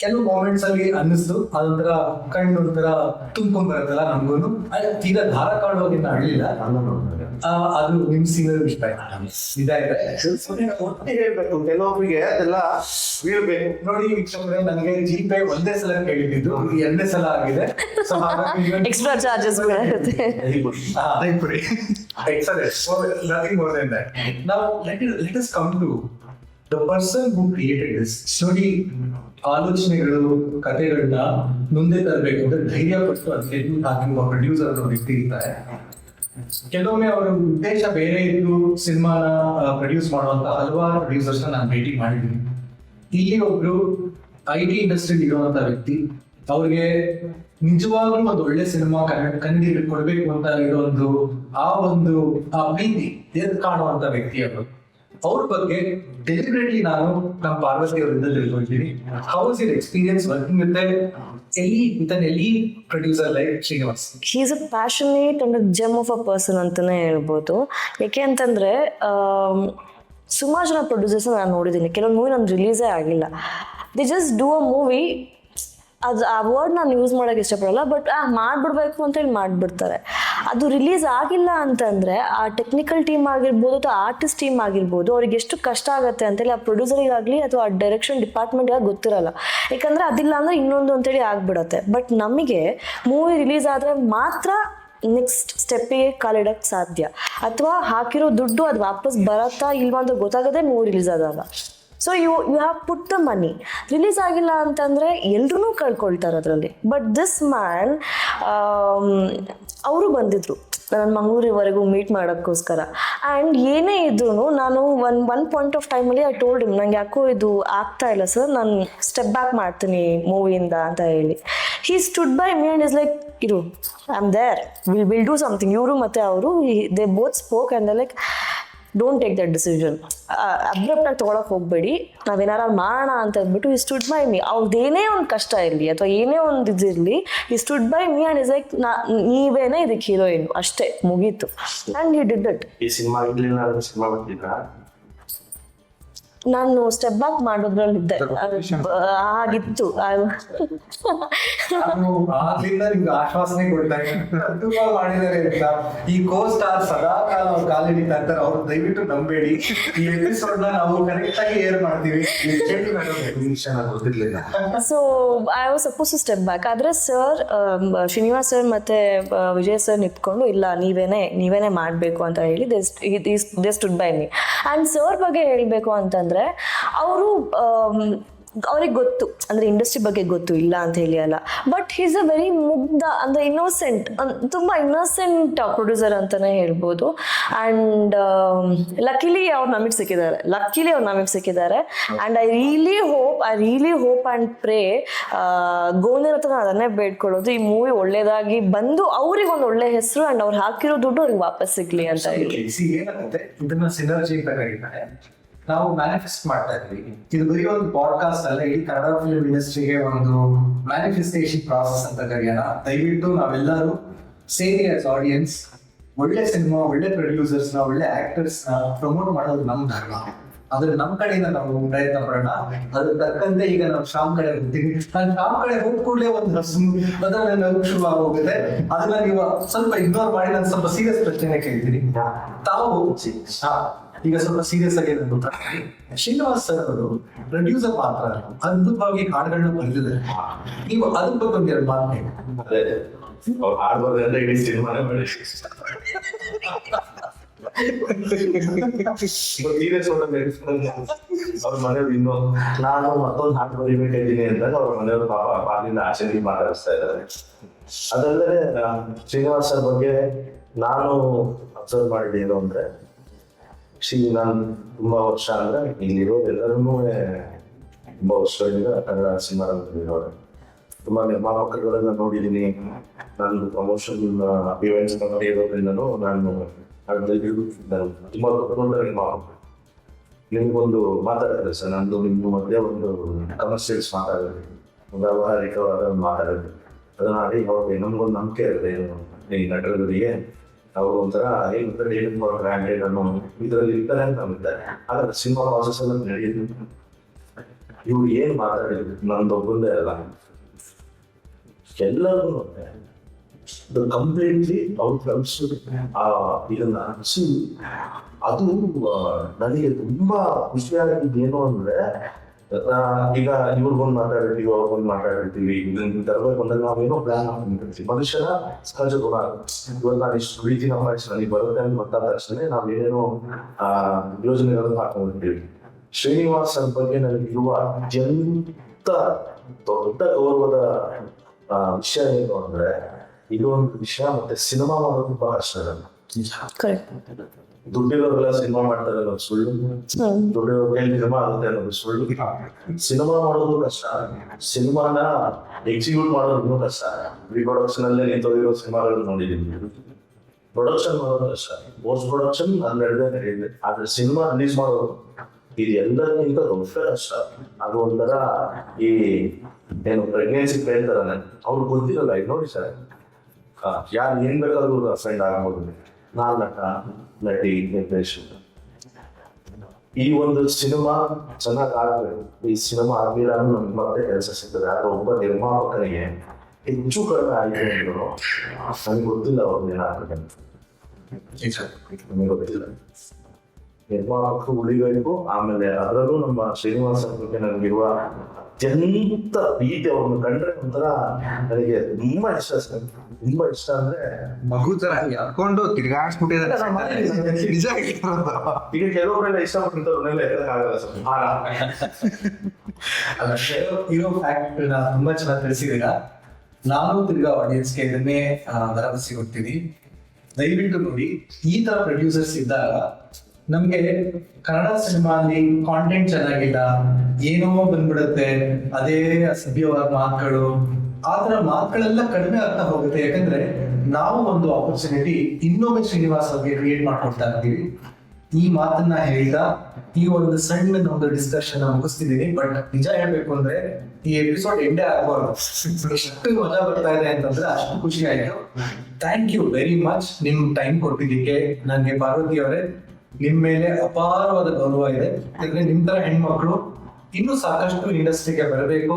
S1: ಕೆಲವು ಮೂಮೆಂಟ್ಸ್ ಅಲ್ಲಿ ಅನ್ನಿಸ್ತು. ಅದೊಂಥರ ಕಣ್ಣು ಒಂಥರ ತುಂಬ್ಕೊಂಡ್ ಬರುತ್ತಲ್ಲ ನಮ್ಗೂನು. ಅದೇ ತೀರಾ ಧಾರಕಾಡೋಗಿ ಅಳ್ಳಿಲ್ಲ ಆ, ಅದು ನಿಮ್ ಸಿಂಗರ್ ಇಷ್ಟ ಆಯ್ತು? ಇದಾಯ್ತು?
S3: ಒಟ್ಟಿಗೆ ಹೇಳ್ಬೇಕು. ಕೆಲವೊಬ್ಬರಿಗೆ ಅದೆಲ್ಲ ಬೀಳ್ಬೇಕು
S1: ನೋಡಿ ವೀಕ್ಷಕರೇ ನನಗೆ ಜಿಪೇ ಒಂದೇ ಸಲ ಕೇಳಿದ್ದು. ಇದು ಎರಡನೇ ಸಲ ಆಗಿದೆ. ಸೊ ಹಾಗಾಗಿ
S2: ಎಕ್ಸ್ಟ್ರಾ ಚಾರ್ಜಸ್ ನಾವು
S1: let let come to the person who created let, it, ಆಲೋಚನೆಗಳು ಕಥೆಗಳನ್ನ ಮುಂದೆ ತರಬೇಕು ಅಂದ್ರೆ ಧೈರ್ಯ ಪಟ್ಟು ಅದಕ್ಕೆ ಹಾಕಿರುವ ಪ್ರೊಡ್ಯೂಸರ್ ಅನ್ನೋ ವ್ಯಕ್ತಿ ಇರ್ತಾರೆ. ಕೆಲವೊಮ್ಮೆ ಅವರ ಉದ್ದೇಶ ಬೇರೆ ಇದ್ದು ಸಿನಿಮಾನ ಪ್ರೊಡ್ಯೂಸ್ ಮಾಡುವಂತ ಹಲವಾರು ಪ್ರೊಡ್ಯೂಸರ್ಸ್ ನಾನು ಭೇಟಿ ಮಾಡಿದ್ದೀನಿ. ಇಲ್ಲಿ ಒಬ್ರು ಐ ಟಿ ಇಂಡಸ್ಟ್ರಿಯಲ್ಲಿ ಇರುವಂತ ವ್ಯಕ್ತಿ, ಅವ್ರಿಗೆ ನಿಜವಾಗ್ಲೂ ಒಂದು ಒಳ್ಳೆ ಸಿನಿಮಾ ಕಣ್ಣಿಗೆ ಕೊಡ್ಬೇಕು ಅಂತ ಇರೋ ಒಂದು ಆ ಒಂದು ಆ ಪ್ರೀತಿ ಎದ್ದು ಕಾಣುವಂತ ವ್ಯಕ್ತಿ ಅವರು. ಅವ್ರ ಬಗ್ಗೆ ಡೆಲಿಬ್ರೇಟ್ಲಿ ನಾನು ನಮ್ಮ ಪಾರ್ವತಿ ಅವರಿಂದ ತಿಳ್ಕೊಳ್ತೀನಿ how is experience working with
S2: and gem of a person ಅಂತಲೇ ಹೇಳ್ಬೋದು. ಯಾಕೆ ಅಂತಂದ್ರೆ ಸುಮಾರು ಜನ ಪ್ರೊಡ್ಯೂಸರ್ಸ್ ನಾನು ನೋಡಿದ್ದೀನಿ ಕೆಲವೊಂದು ಮೂವಿ ನಾನು ರಿಲೀಸೇ ಆಗಿಲ್ಲ. The just do a movie ಅದು ಆ ವರ್ಡ್ ನಾನು ಯೂಸ್ ಮಾಡೋಕೆ ಇಷ್ಟಪಡಲ್ಲ ಬಟ್ ಆ ಮಾಡಿಬಿಡ್ಬೇಕು ಅಂತೇಳಿ ಮಾಡಿಬಿಡ್ತಾರೆ. ಅದು ರಿಲೀಸ್ ಆಗಿಲ್ಲ ಅಂತಂದರೆ ಆ ಟೆಕ್ನಿಕಲ್ ಟೀಮ್ ಆಗಿರ್ಬೋದು ಅಥವಾ ಆರ್ಟಿಸ್ಟ್ ಟೀಮ್ ಆಗಿರ್ಬೋದು, ಅವ್ರಿಗೆ ಎಷ್ಟು ಕಷ್ಟ ಆಗುತ್ತೆ ಅಂತೇಳಿ ಆ ಪ್ರೊಡ್ಯೂಸರಿಗಾಗಲಿ ಅಥವಾ ಆ ಡೈರೆಕ್ಷನ್ ಡಿಪಾರ್ಟ್ಮೆಂಟ್ಗೆ ಗೊತ್ತಿರಲ್ಲ. ಯಾಕಂದರೆ ಅದಿಲ್ಲ ಅಂದರೆ ಇನ್ನೊಂದು ಅಂತೇಳಿ ಆಗ್ಬಿಡತ್ತೆ. ಬಟ್ ನಮಗೆ ಮೂವಿ ರಿಲೀಸ್ ಆದರೆ ಮಾತ್ರ ನೆಕ್ಸ್ಟ್ ಸ್ಟೆಪ್ಪಿಗೆ ಕಾಲಿಡಕ್ಕೆ ಸಾಧ್ಯ. ಅಥವಾ ಹಾಕಿರೋ ದುಡ್ಡು ಅದು ವಾಪಸ್ ಬರತ್ತಾ ಇಲ್ವಾ ಅಂತ ಗೊತ್ತಾಗದೆ ಮೂವಿ ರಿಲೀಸ್ ಆದಾಗ. So you you have put the money release ಆಗಿಲ್ಲ ಅಂತಂದರೆ ಎಲ್ಲರೂ ಕಳ್ಕೊಳ್ತಾರೆ ಅದರಲ್ಲಿ ಬಟ್ ದಿಸ್ ಮ್ಯಾನ್ ಅವರು ಬಂದಿದ್ರು. ನನ್ನ ಮಂಗಳೂರಿವರೆಗೂ ಮೀಟ್ ಮಾಡೋಕ್ಕೋಸ್ಕರ ಆ್ಯಂಡ್ ಏನೇ ಇದ್ರೂ ನಾನು ಒನ್ ಒನ್ ಪಾಯಿಂಟ್ ಆಫ್ ಟೈಮಲ್ಲಿ ಐ ಟೋಲ್ಡ್ ಇಮ್ ನಂಗೆ ಯಾಕೋ ಇದು ಆಗ್ತಾ ಇಲ್ಲ ಸರ್ ನಾನು ಸ್ಟೆಪ್ ಬ್ಯಾಕ್ ಮಾಡ್ತೀನಿ ಮೂವಿಯಿಂದ ಅಂತ ಹೇಳಿ. He stood by me and is like ಇರು I am there will will do something ಇವರು ಮತ್ತು ಅವರು they both spoke and like don't take that decision ಅಬ್ರಪ್ಟಾಗಿ ತೊಗೊಳಕ್ಕೆ ಹೋಗಬೇಡಿ. ನಾವೇನಾರ ಮಾಡೋಣ ಅಂತ ಅಂದ್ಬಿಟ್ಟು ಈ ಸ್ಟುಡ್ ಬೈ ಮೀ ಅವ್ರದ್ದು ಏನೇ ಒಂದು ಕಷ್ಟ ಇರಲಿ, ಅಥವಾ ಏನೇ ಒಂದು ಇದಿರಲಿ ಈ stood by me and is like ನಾ, ನೀವೇನೇ ಇದಕ್ಕೆ ಹೀರೋಯಿನ್ ಅಷ್ಟೇ, ಮುಗೀತು. ಆ್ಯಂಡ್ ಹಿ ಡಿಡ್ ಇಟ್
S3: ಈ ಸಿನಿಮಾ ಸಿನಿಮಾ
S2: ನಾನು ಸ್ಟೆಪ್ ಬ್ಯಾಕ್ ಮಾಡೋದ್ರಲ್ಲಿದ್ದೆ. ಆಗಿತ್ತು.
S1: ಆಗ್ಲಿಂದ ನಿಮ್ಗೆ ಆಶ್ವಾಸನೆ ಕೊಡ್ತಾ ತುಂಬಾ ಮಾಡಿದ್ದಾರೆ ಅಂತ. ಈ ಕೋ ಸ್ಟಾರ್ ಸದಾ ಕಾಲ ಅವ್ರು ಕಾಲಿಡಿತಾ ಇರ್ತಾರೆ ಅವ್ರು ದಯವಿಟ್ಟು ನಂಬೇಡಿ. ಈ ಎಪಿಸೋಡ್ನ ನಾವು ಕರೆಕ್ಟ್ ಆಗಿ ಏರ್ ಮಾಡ್ತೀವಿ.
S3: ಗೊತ್ತಿರ್ಲಿಲ್ಲ.
S2: So I was suppose to step back ಆದ್ರೆ ಸರ್ ಶ್ರೀನಿವಾಸ್ ಸರ್ ಮತ್ತೆ ವಿಜಯ್ ಸರ್ ನಿಂತ್ಕೊಂಡು ಇಲ್ಲ ನೀವೇನೆ ನೀವೇನೆ ಮಾಡಬೇಕು ಅಂತ ಹೇಳಿ they stood by me and sir ಬಗ್ಗೆ ಹೇಳ್ಬೇಕು ಅಂತಂದರೆ ಅವರು ಅವ್ರಿಗೆ ಗೊತ್ತು. ಅಂದ್ರೆ ಇಂಡಸ್ಟ್ರಿ ಬಗ್ಗೆ ಗೊತ್ತು ಇಲ್ಲ ಅಂತ ಹೇಳಿ ಅಲ್ಲ. ಬಟ್ ಈಸ್ ಅ ವೆರಿ ಮುಗ್ಧ ಅಂದ್ರೆ ಇನ್ನೋಸೆಂಟ್ ತುಂಬಾ ಇನ್ನೋಸೆಂಟ್ ಪ್ರೊಡ್ಯೂಸರ್ ಅಂತಾನೆ ಹೇಳ್ಬೋದು. ಅಂಡ್ ಲಕ್ಕಿಲಿ ಅವ್ರ ನಮಗೆ ಸಿಕ್ಕಿದ್ದಾರೆ. ಲಕ್ಕಿಲಿ ಅವ್ರು ನಮಗೆ ಸಿಕ್ಕಿದ್ದಾರೆ. And I really hope I really hope and pray ಗೋವಿಂದರ ಹತ್ರ ನಾನು ಅದನ್ನೇ ಬೇಡ್ಕೊಳ್ಳೋದು. ಈ ಮೂವಿ ಒಳ್ಳೇದಾಗಿ ಬಂದು ಅವ್ರಿಗೆ ಒಂದು ಒಳ್ಳೆ ಹೆಸರು ಆ್ಯಂಡ್ ಅವ್ರು ಹಾಕಿರೋ ದುಡ್ಡು ಅವ್ರಿಗೆ ವಾಪಸ್ ಸಿಗ್ಲಿ ಅಂತ ಹೇಳಿ.
S1: ನಾವು ಮ್ಯಾನಿಫೆಸ್ಟ್ ಮಾಡ್ತಾ ಇದ್ವಿ. ಇದು ಬರೀ ಒಂದು ಪಾಡ್ಕಾಸ್ಟ್ ಅಲ್ಲ, ಇಡೀ ಕನ್ನಡ ಫಿಲ್ಮ್ ಇಂಡಸ್ಟ್ರಿಗೆ ಒಂದು ಮ್ಯಾನಿಫೆಸ್ಟೇಷನ್ ಪ್ರಾಸೆಸ್ ಅಂತ ಕರೆಯೋಣ. ದಯವಿಟ್ಟು ನಾವೆಲ್ಲರೂ ಸೇರಿ ಆಸ್ ಆಡಿಯನ್ಸ್ ಒಳ್ಳೆ ಸಿನಿಮಾ ಒಳ್ಳೆ ಪ್ರೊಡ್ಯೂಸರ್ಸ್ನ, ಒಳ್ಳೆ ಆಕ್ಟರ್ಸ್ನ ಪ್ರಮೋಟ್ ಮಾಡೋದು ನಮ್ಮ ಧರ್ಮ. ಅದ್ರ ನಮ್ಮ ಕಡೆಯಿಂದ ನಾವು ಪ್ರಯತ್ನ ಮಾಡೋಣ. ಅದ್ರ ತಕ್ಕಂತೆ ಈಗ ನಾವು ಶಾಮ್ ಕಡೆ ಹೋಗ್ತೀವಿ. ನಾನು ಶಾಮ್ ಕಡೆ ಹೋದ ಕೂಡಲೇ ಒಂದು ಹಸು ಅದನ್ನ ಶುರುವಾಗಿ ಹೋಗುತ್ತೆ ಅದನ್ನ ನೀವು ಸ್ವಲ್ಪ ಇಗ್ನೋರ್ ಮಾಡಿ, ನಾನು ಸ್ವಲ್ಪ ಸೀರಿಯಸ್ ಪ್ರಶ್ನೆ ಕೇಳ್ತೀನಿ. ತಾವು ಈಗ ಸ್ವಲ್ಪ ಸೀರಿಯಸ್ ಆಗಿ ಮಾತಾಡ್ತೀನಿ. ಶ್ರೀನಿವಾಸ್ ಸರ್ ಅವರು ಪ್ರೊಡ್ಯೂಸರ್ ಮಾತ್ರ ಅದ್ಭುತವಾಗಿ ಹಾಡುಗಳನ್ನ ಬರೆದಿದ್ದಾರೆ. ನೀವು ಅದ್ರ ಬಗ್ಗೆ ಎರಡು ಮಾತು
S3: ಅವ್ರು ಹಾಡ್ಬಾರ್ದು ಅಂತ ಇಡೀ ಸಿನಿಮಾನೇ ಮಾಡಿ. ಸೀರಿಯಸ್ ಅವ್ರ ಮನೆಯವ್ರು ಇನ್ನು ನಾನು ಮತ್ತೊಂದು ಹಾಡು ಬರಿಬೇಕಾಗಿದ್ದೀನಿ ಅಂದಾಗ ಅವ್ರ ಮನೆಯವರು ಪಾಪ ಪಾಲಿನ ಆಚರಣೆ ಮಾತಾಡಿಸ್ತಾ ಇದ್ದಾರೆ. ಅದಲ್ಲದೆ ಶ್ರೀನಿವಾಸ್ ಸರ್ ಬಗ್ಗೆ ನಾನು ಅಬ್ಸರ್ವ್ ಮಾಡಿದ್ದು ಅಂದ್ರೆ ಶ್ರೀ ನಾನು ತುಂಬಾ ವರ್ಷ ಅಂದ್ರೆ ಇಲ್ಲಿರೋ ಎಲ್ಲರೂ ತುಂಬಾ ವರ್ಷಗಳಿಂದ ಕನ್ನಡ ಸಿನಿಮಾ ರಂಗದಲ್ಲಿರೋರು. ತುಂಬಾ ನಿರ್ಮಾಪಕಗಳನ್ನ ನೋಡಿದ್ದೀನಿ. ನಾನು ಪ್ರಮೋಷನ್ ಇವೆಂಟ್ಸ್ ಮಾಡಿರೋದ್ರಿಂದನೂ ನಾನು ಅದ್ರಲ್ಲಿ ತುಂಬಾ ನಿಮ್ಗೊಂದು ಮಾತಾಡಿದ್ರೆ ಸರ್, ನಂದು ನಿಮ್ಮ ಮಧ್ಯೆ ಒಂದು ಕಮರ್ಷಿಯಲ್ಸ್ ಮಾತಾಡಿದ್ರಿ ವ್ಯಾವಹಾರಿಕವಾದ ಮಾತಾಡಿದ್ರಿ, ಅದನ್ನ ಆಡಿ ಅವಾಗ ನಮ್ಗೊಂದು ನಂಬಿಕೆ ಇರುತ್ತೆ ಈ ನಟರುಗಳಿಗೆ. ಅವರು ಒಂಥರ ಏನಂತಾರೆ ಏನು ಬ್ರ್ಯಾಂಡೆಡ್ ಅನ್ನೋ ಇದರಲ್ಲಿ ಇರ್ತಾರೆ ಅಂತ ನಂಬಿದ್ದಾರೆ ಆದ್ರೆ ಸಿನಿಮಾ ಪ್ರಾಸೆಸ್ ಎಲ್ಲ ನಡೆಯುತ್ತೆ. ಇವ್ರು ಏನ್ ಮಾತಾಡಿದ್ರು? ನಂದೊಬ್ಬಂದೇ ಅಲ್ಲ. ಎಲ್ಲರಿಗೂ ಕಂಪ್ಲೀಟ್ಲಿ ಅವ್ರ ಫ್ರೆಂಡ್ಸ್ ಇದನ್ನ ಹಚ್ಚಿ ಅದು ನನಗೆ ತುಂಬಾ ಏನು ಅಂದ್ರೆ ಈಗ ಇವ್ರಿಗೊಂದು ಮಾತಾಡಿರ್ತೀವಿ ಅವ್ರಿಗೊಂದು ಮಾತಾಡಿರ್ತೀವಿ ಇದನ್ನ ತರಬೇಕು ಬಂದಾಗ ನಾವೇನೋ ಪ್ಲಾನ್ ಮಾಡ್ಕೊಂಡಿರ್ತೀವಿ ಮನುಷ್ಯನ ಸಹಜ ಗುಣ. ಇವಾಗ ನಾನು ಇಷ್ಟು ಪ್ರೀತಿ ನಮ್ಮ ನನಗೆ ಬರುತ್ತೆ ಅಂತ ಗೊತ್ತಾದ ತಕ್ಷಣ ನಾವೇನೇನೋ ಆ, ಯೋಜನೆಗಳನ್ನು ಹಾಕೊಂಡಿರ್ತೀವಿ ಶ್ರೀನಿವಾಸ್ ಅವ್ರ ಬಗ್ಗೆ ನನಗಿರುವ ಅತ್ಯಂತ ದೊಡ್ಡ ಗೌರವದ ವಿಷಯ ಏನು ಅಂದ್ರೆ, ಇದೊಂದು ವಿಷಯ ಮತ್ತೆ ಸಿನಿಮಾ ಮಾಡೋದು ಬಹಳ
S2: ಕರೆಕ್ಟ್
S3: ದುಡ್ಡಿರೋರೆಲ್ಲ ಸಿನಿಮಾ ಮಾಡ್ತಾರೆ ಅನ್ನೋದು ಸುಳ್ಳು ದುಡ್ಡಿರೋ ಕೈಲಿ ಸಿನಿಮಾ ಆಗುತ್ತೆ ಅನ್ನೋದು ಸುಳ್ಳು. ಸಿನಿಮಾ ಮಾಡೋದು ಕಷ್ಟ. ಸಿನಿಮಾನ ಎಕ್ಸಿಕ್ಯೂಟ್ ಮಾಡೋದು ಕಷ್ಟ. ಕಷ್ಟ ಪ್ರೊಡಕ್ಷನ್ ಅಲ್ಲೇ ನಿಂತೋಗಿರೋ ಸಿನಿಮಾಗಳು ನೋಡಿದ್ದೀನಿ. ಪ್ರೊಡಕ್ಷನ್ ಮಾಡೋದು ಕಷ್ಟ. ಪೋಸ್ಟ್ ಪ್ರೊಡಕ್ಷನ್ ನಾನು ನಡೆದೇ ನಡೆಯುತ್ತೆ ಆದ್ರೆ ಸಿನಿಮಾ ರಿಲೀಸ್ ಮಾಡೋದು ಇದು ಎಲ್ಲರಿಗಿಂತ ದೊಡ್ಡ ಕಷ್ಟ. ಅದು ಒಂಥರ ಈ ಏನು ಪ್ರೆಗ್ನೆನ್ಸಿ ಹೇಳ್ತಾರಲ್ಲ ಅವ್ರು ಗೊತ್ತಿರಲ್ಲ ಇದು ನೋಡಿ ಸರ್. ಯಾರು ಏನ್ ಬೇಕಾದ್ರೂ ಫ್ರೆಂಡ್ ಆಗ್ಬೋದು. ನಾನ್ ನಟ ನಟಿ ನಿರ್ದೇಶಕ ಈ ಒಂದು ಸಿನಿಮಾ ಚೆನ್ನಾಗಿ ಆಗ್ಬೇಕು ಈ ಸಿನಿಮಾ ಆಗ್ಲಿಲ್ಲ ಅಂದ್ರೆ ನಮ್ಗೆ ಮತ್ತೆ ಕೆಲಸ ಸಿಗ್ತದೆ. ಆದ್ರೆ ಒಬ್ಬ ನಿರ್ಮಾಪಕನಿಗೆ ಹೆಚ್ಚು ಕಡಿಮೆ ಆಗಿದೆ ಅಂದ್ರು ನನಗೆ ಗೊತ್ತಿಲ್ಲ ಅವ್ರು ಏನಾಗ್ಬೇಕಂತ ನನಗೆ ಗೊತ್ತಿಲ್ಲ. ನಿರ್ಮಾಪಕರು ಉಳಿಬೇಕು. ಆಮೇಲೆ ಅದರಲ್ಲೂ ನಮ್ಮ ಶ್ರೀನಿವಾಸ ಬಗ್ಗೆ ನನಗಿರುವ ಅತ್ಯಂತ ಪ್ರೀತಿ ಅವ್ರನ್ನ ಕಂಡ್ರೆ ಒಂಥರ ನನಗೆ ತುಂಬಾ ಇಷ್ಟ ಸರ್. ತುಂಬಾ ಇಷ್ಟ ಅಂದ್ರೆ
S4: ಮಗು ತರ ಎತ್ಕೊಂಡು ತಿರ್ಗಾಡ್ಸ್ಬಿಟ್ಟಿದ್ದಾರೆ. ನಿಜ.
S3: ಈಗ ಕೆಲವರೆಲ್ಲ ಇಷ್ಟಪಟ್ಟಂತವ್ರನ್ನೆಲ್ಲ ಹೇಳಕ್ಕಾಗಲ್ಲ ಸರ್. ಭಾರ
S1: ಅಲ್ಲ, ಇರೋ ಫ್ಯಾಕ್ಟ್ ತುಂಬಾ ಚೆನ್ನಾಗಿ ತಿಳಿಸಿದೀರ ನಾನು ತಿರ್ಗಾ ಆಡಿಯನ್ಸ್ಗೆ ಇದನ್ನೇ ಭರವಸೆ ಕೊಡ್ತೀನಿ. ದಯವಿಟ್ಟು ನೋಡಿ ಈ ತರ ಪ್ರೊಡ್ಯೂಸರ್ಸ್ ಇದ್ದಾಗ ನಮ್ಗೆ ಕನ್ನಡ ಸಿನಿಮಾ ಅಲ್ಲಿ ಕಾಂಟೆಂಟ್ ಚೆನ್ನಾಗಿಲ್ಲ, ಏನೋ ಬಂದ್ಬಿಡುತ್ತೆ, ಅದೇ ಅಸಭ್ಯವಾದ ಮಾತುಗಳು, ಆ ತರ ಮಾತುಗಳೆಲ್ಲ ಕಡಿಮೆ ಆಗ್ತಾ ಹೋಗುತ್ತೆ. ಯಾಕಂದ್ರೆ ನಾವು ಒಂದು ಆಪರ್ಚುನಿಟಿ ಇನ್ನೊಮ್ಮೆ ಶ್ರೀನಿವಾಸ್ ಅವ್ರಿಗೆ ಕ್ರಿಯೇಟ್ ಮಾಡ್ಕೊಡ್ತಾ ಇದ್ದೀವಿ. ಈ ಮಾತನ್ನ ಹೇಳಿದ ಈ ಒಂದು ಸಣ್ಣ ಒಂದು ಡಿಸ್ಕಷನ್ ಮುಗಿಸ್ತಿದ್ದೀನಿ. ಬಟ್ ನಿಜ ಹೇಳ್ಬೇಕು ಅಂದ್ರೆ ಈ ಎಪಿಸೋಡ್ ಎಂಡೇ ಆಗಬಾರ್ದು. ಎಷ್ಟು ಮಜಾ ಬರ್ತಾ ಇದೆ ಅಂತಂದ್ರೆ ಅಷ್ಟು ಖುಷಿ ಆಯ್ತು. ಥ್ಯಾಂಕ್ ಯು ವೆರಿ ಮಚ್ ನಿಮ್ ಟೈಮ್ ಕೊಟ್ಟಿದ್ದಕ್ಕೆ. ನನಗೆ ಪಾರ್ವತಿ ಅವರೇ ನಿಮ್ ಮೇಲೆ ಅಪಾರವಾದ ಗೌರವ ಇದೆ. ಯಾಕಂದ್ರೆ ನಿಮ್ ತರ ಹೆಣ್ಮಕ್ಳು ಇನ್ನೂ ಸಾಕಷ್ಟು ಇಂಡಸ್ಟ್ರಿಗೆ ಬರಬೇಕು.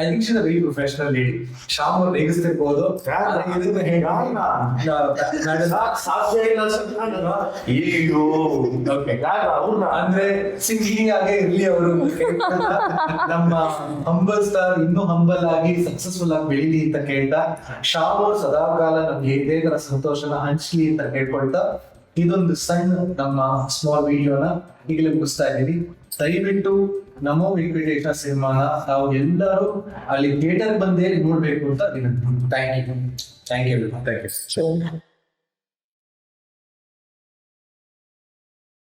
S1: I think she very professional lady Sham ಅವ್ರು ರೇಗಿಸ್ತಿರ್ಬೋದು
S3: ಸಾಧ್ಯ ಇಲ್ಲ ಅಯ್ಯೋ.
S1: ಅಂದ್ರೆ ಸಿಂಗಿಂಗ್ ಆಗೇ ಇರ್ಲಿ ಅವರು. ನಮ್ಮ ಹಂಬಲ್ ಸ್ಟಾರ್ ಇನ್ನೂ ಹಂಬಲ್ ಆಗಿ ಸಕ್ಸಸ್ಫುಲ್ ಆಗಿ ಬೆಳೀಲಿ ಅಂತ ಕೇಳ್ತಾ ಶಾಮ್ ಅವ್ರು ಸದಾಕಾಲ ನಮ್ಗೆ ಇದೇ ತರ ಸಂತೋಷನ ಹಂಚ್ಲಿ ಅಂತ ಕೇಳ್ಕೊಳ್ತಾ ಇದೊಂದು ಸಣ್ಣ ನಮ್ಮ ಸ್ಮಾಲ್ ವಿಡಿಯೋನ ಈಗಲೇ ಮುಗಿಸ್ತಾ ಇದ್ದೀವಿ. ದಯವಿಟ್ಟು ನಮೋ ವೆಂಕಟೇಶ ಸಿನಿಮಾನ ನಾವು ಎಲ್ಲರೂ ಅಲ್ಲಿ ಥಿಯೇಟರ್ ಬಂದೇ ನೋಡ್ಬೇಕು ಅಂತ thank you thank you thank you
S2: so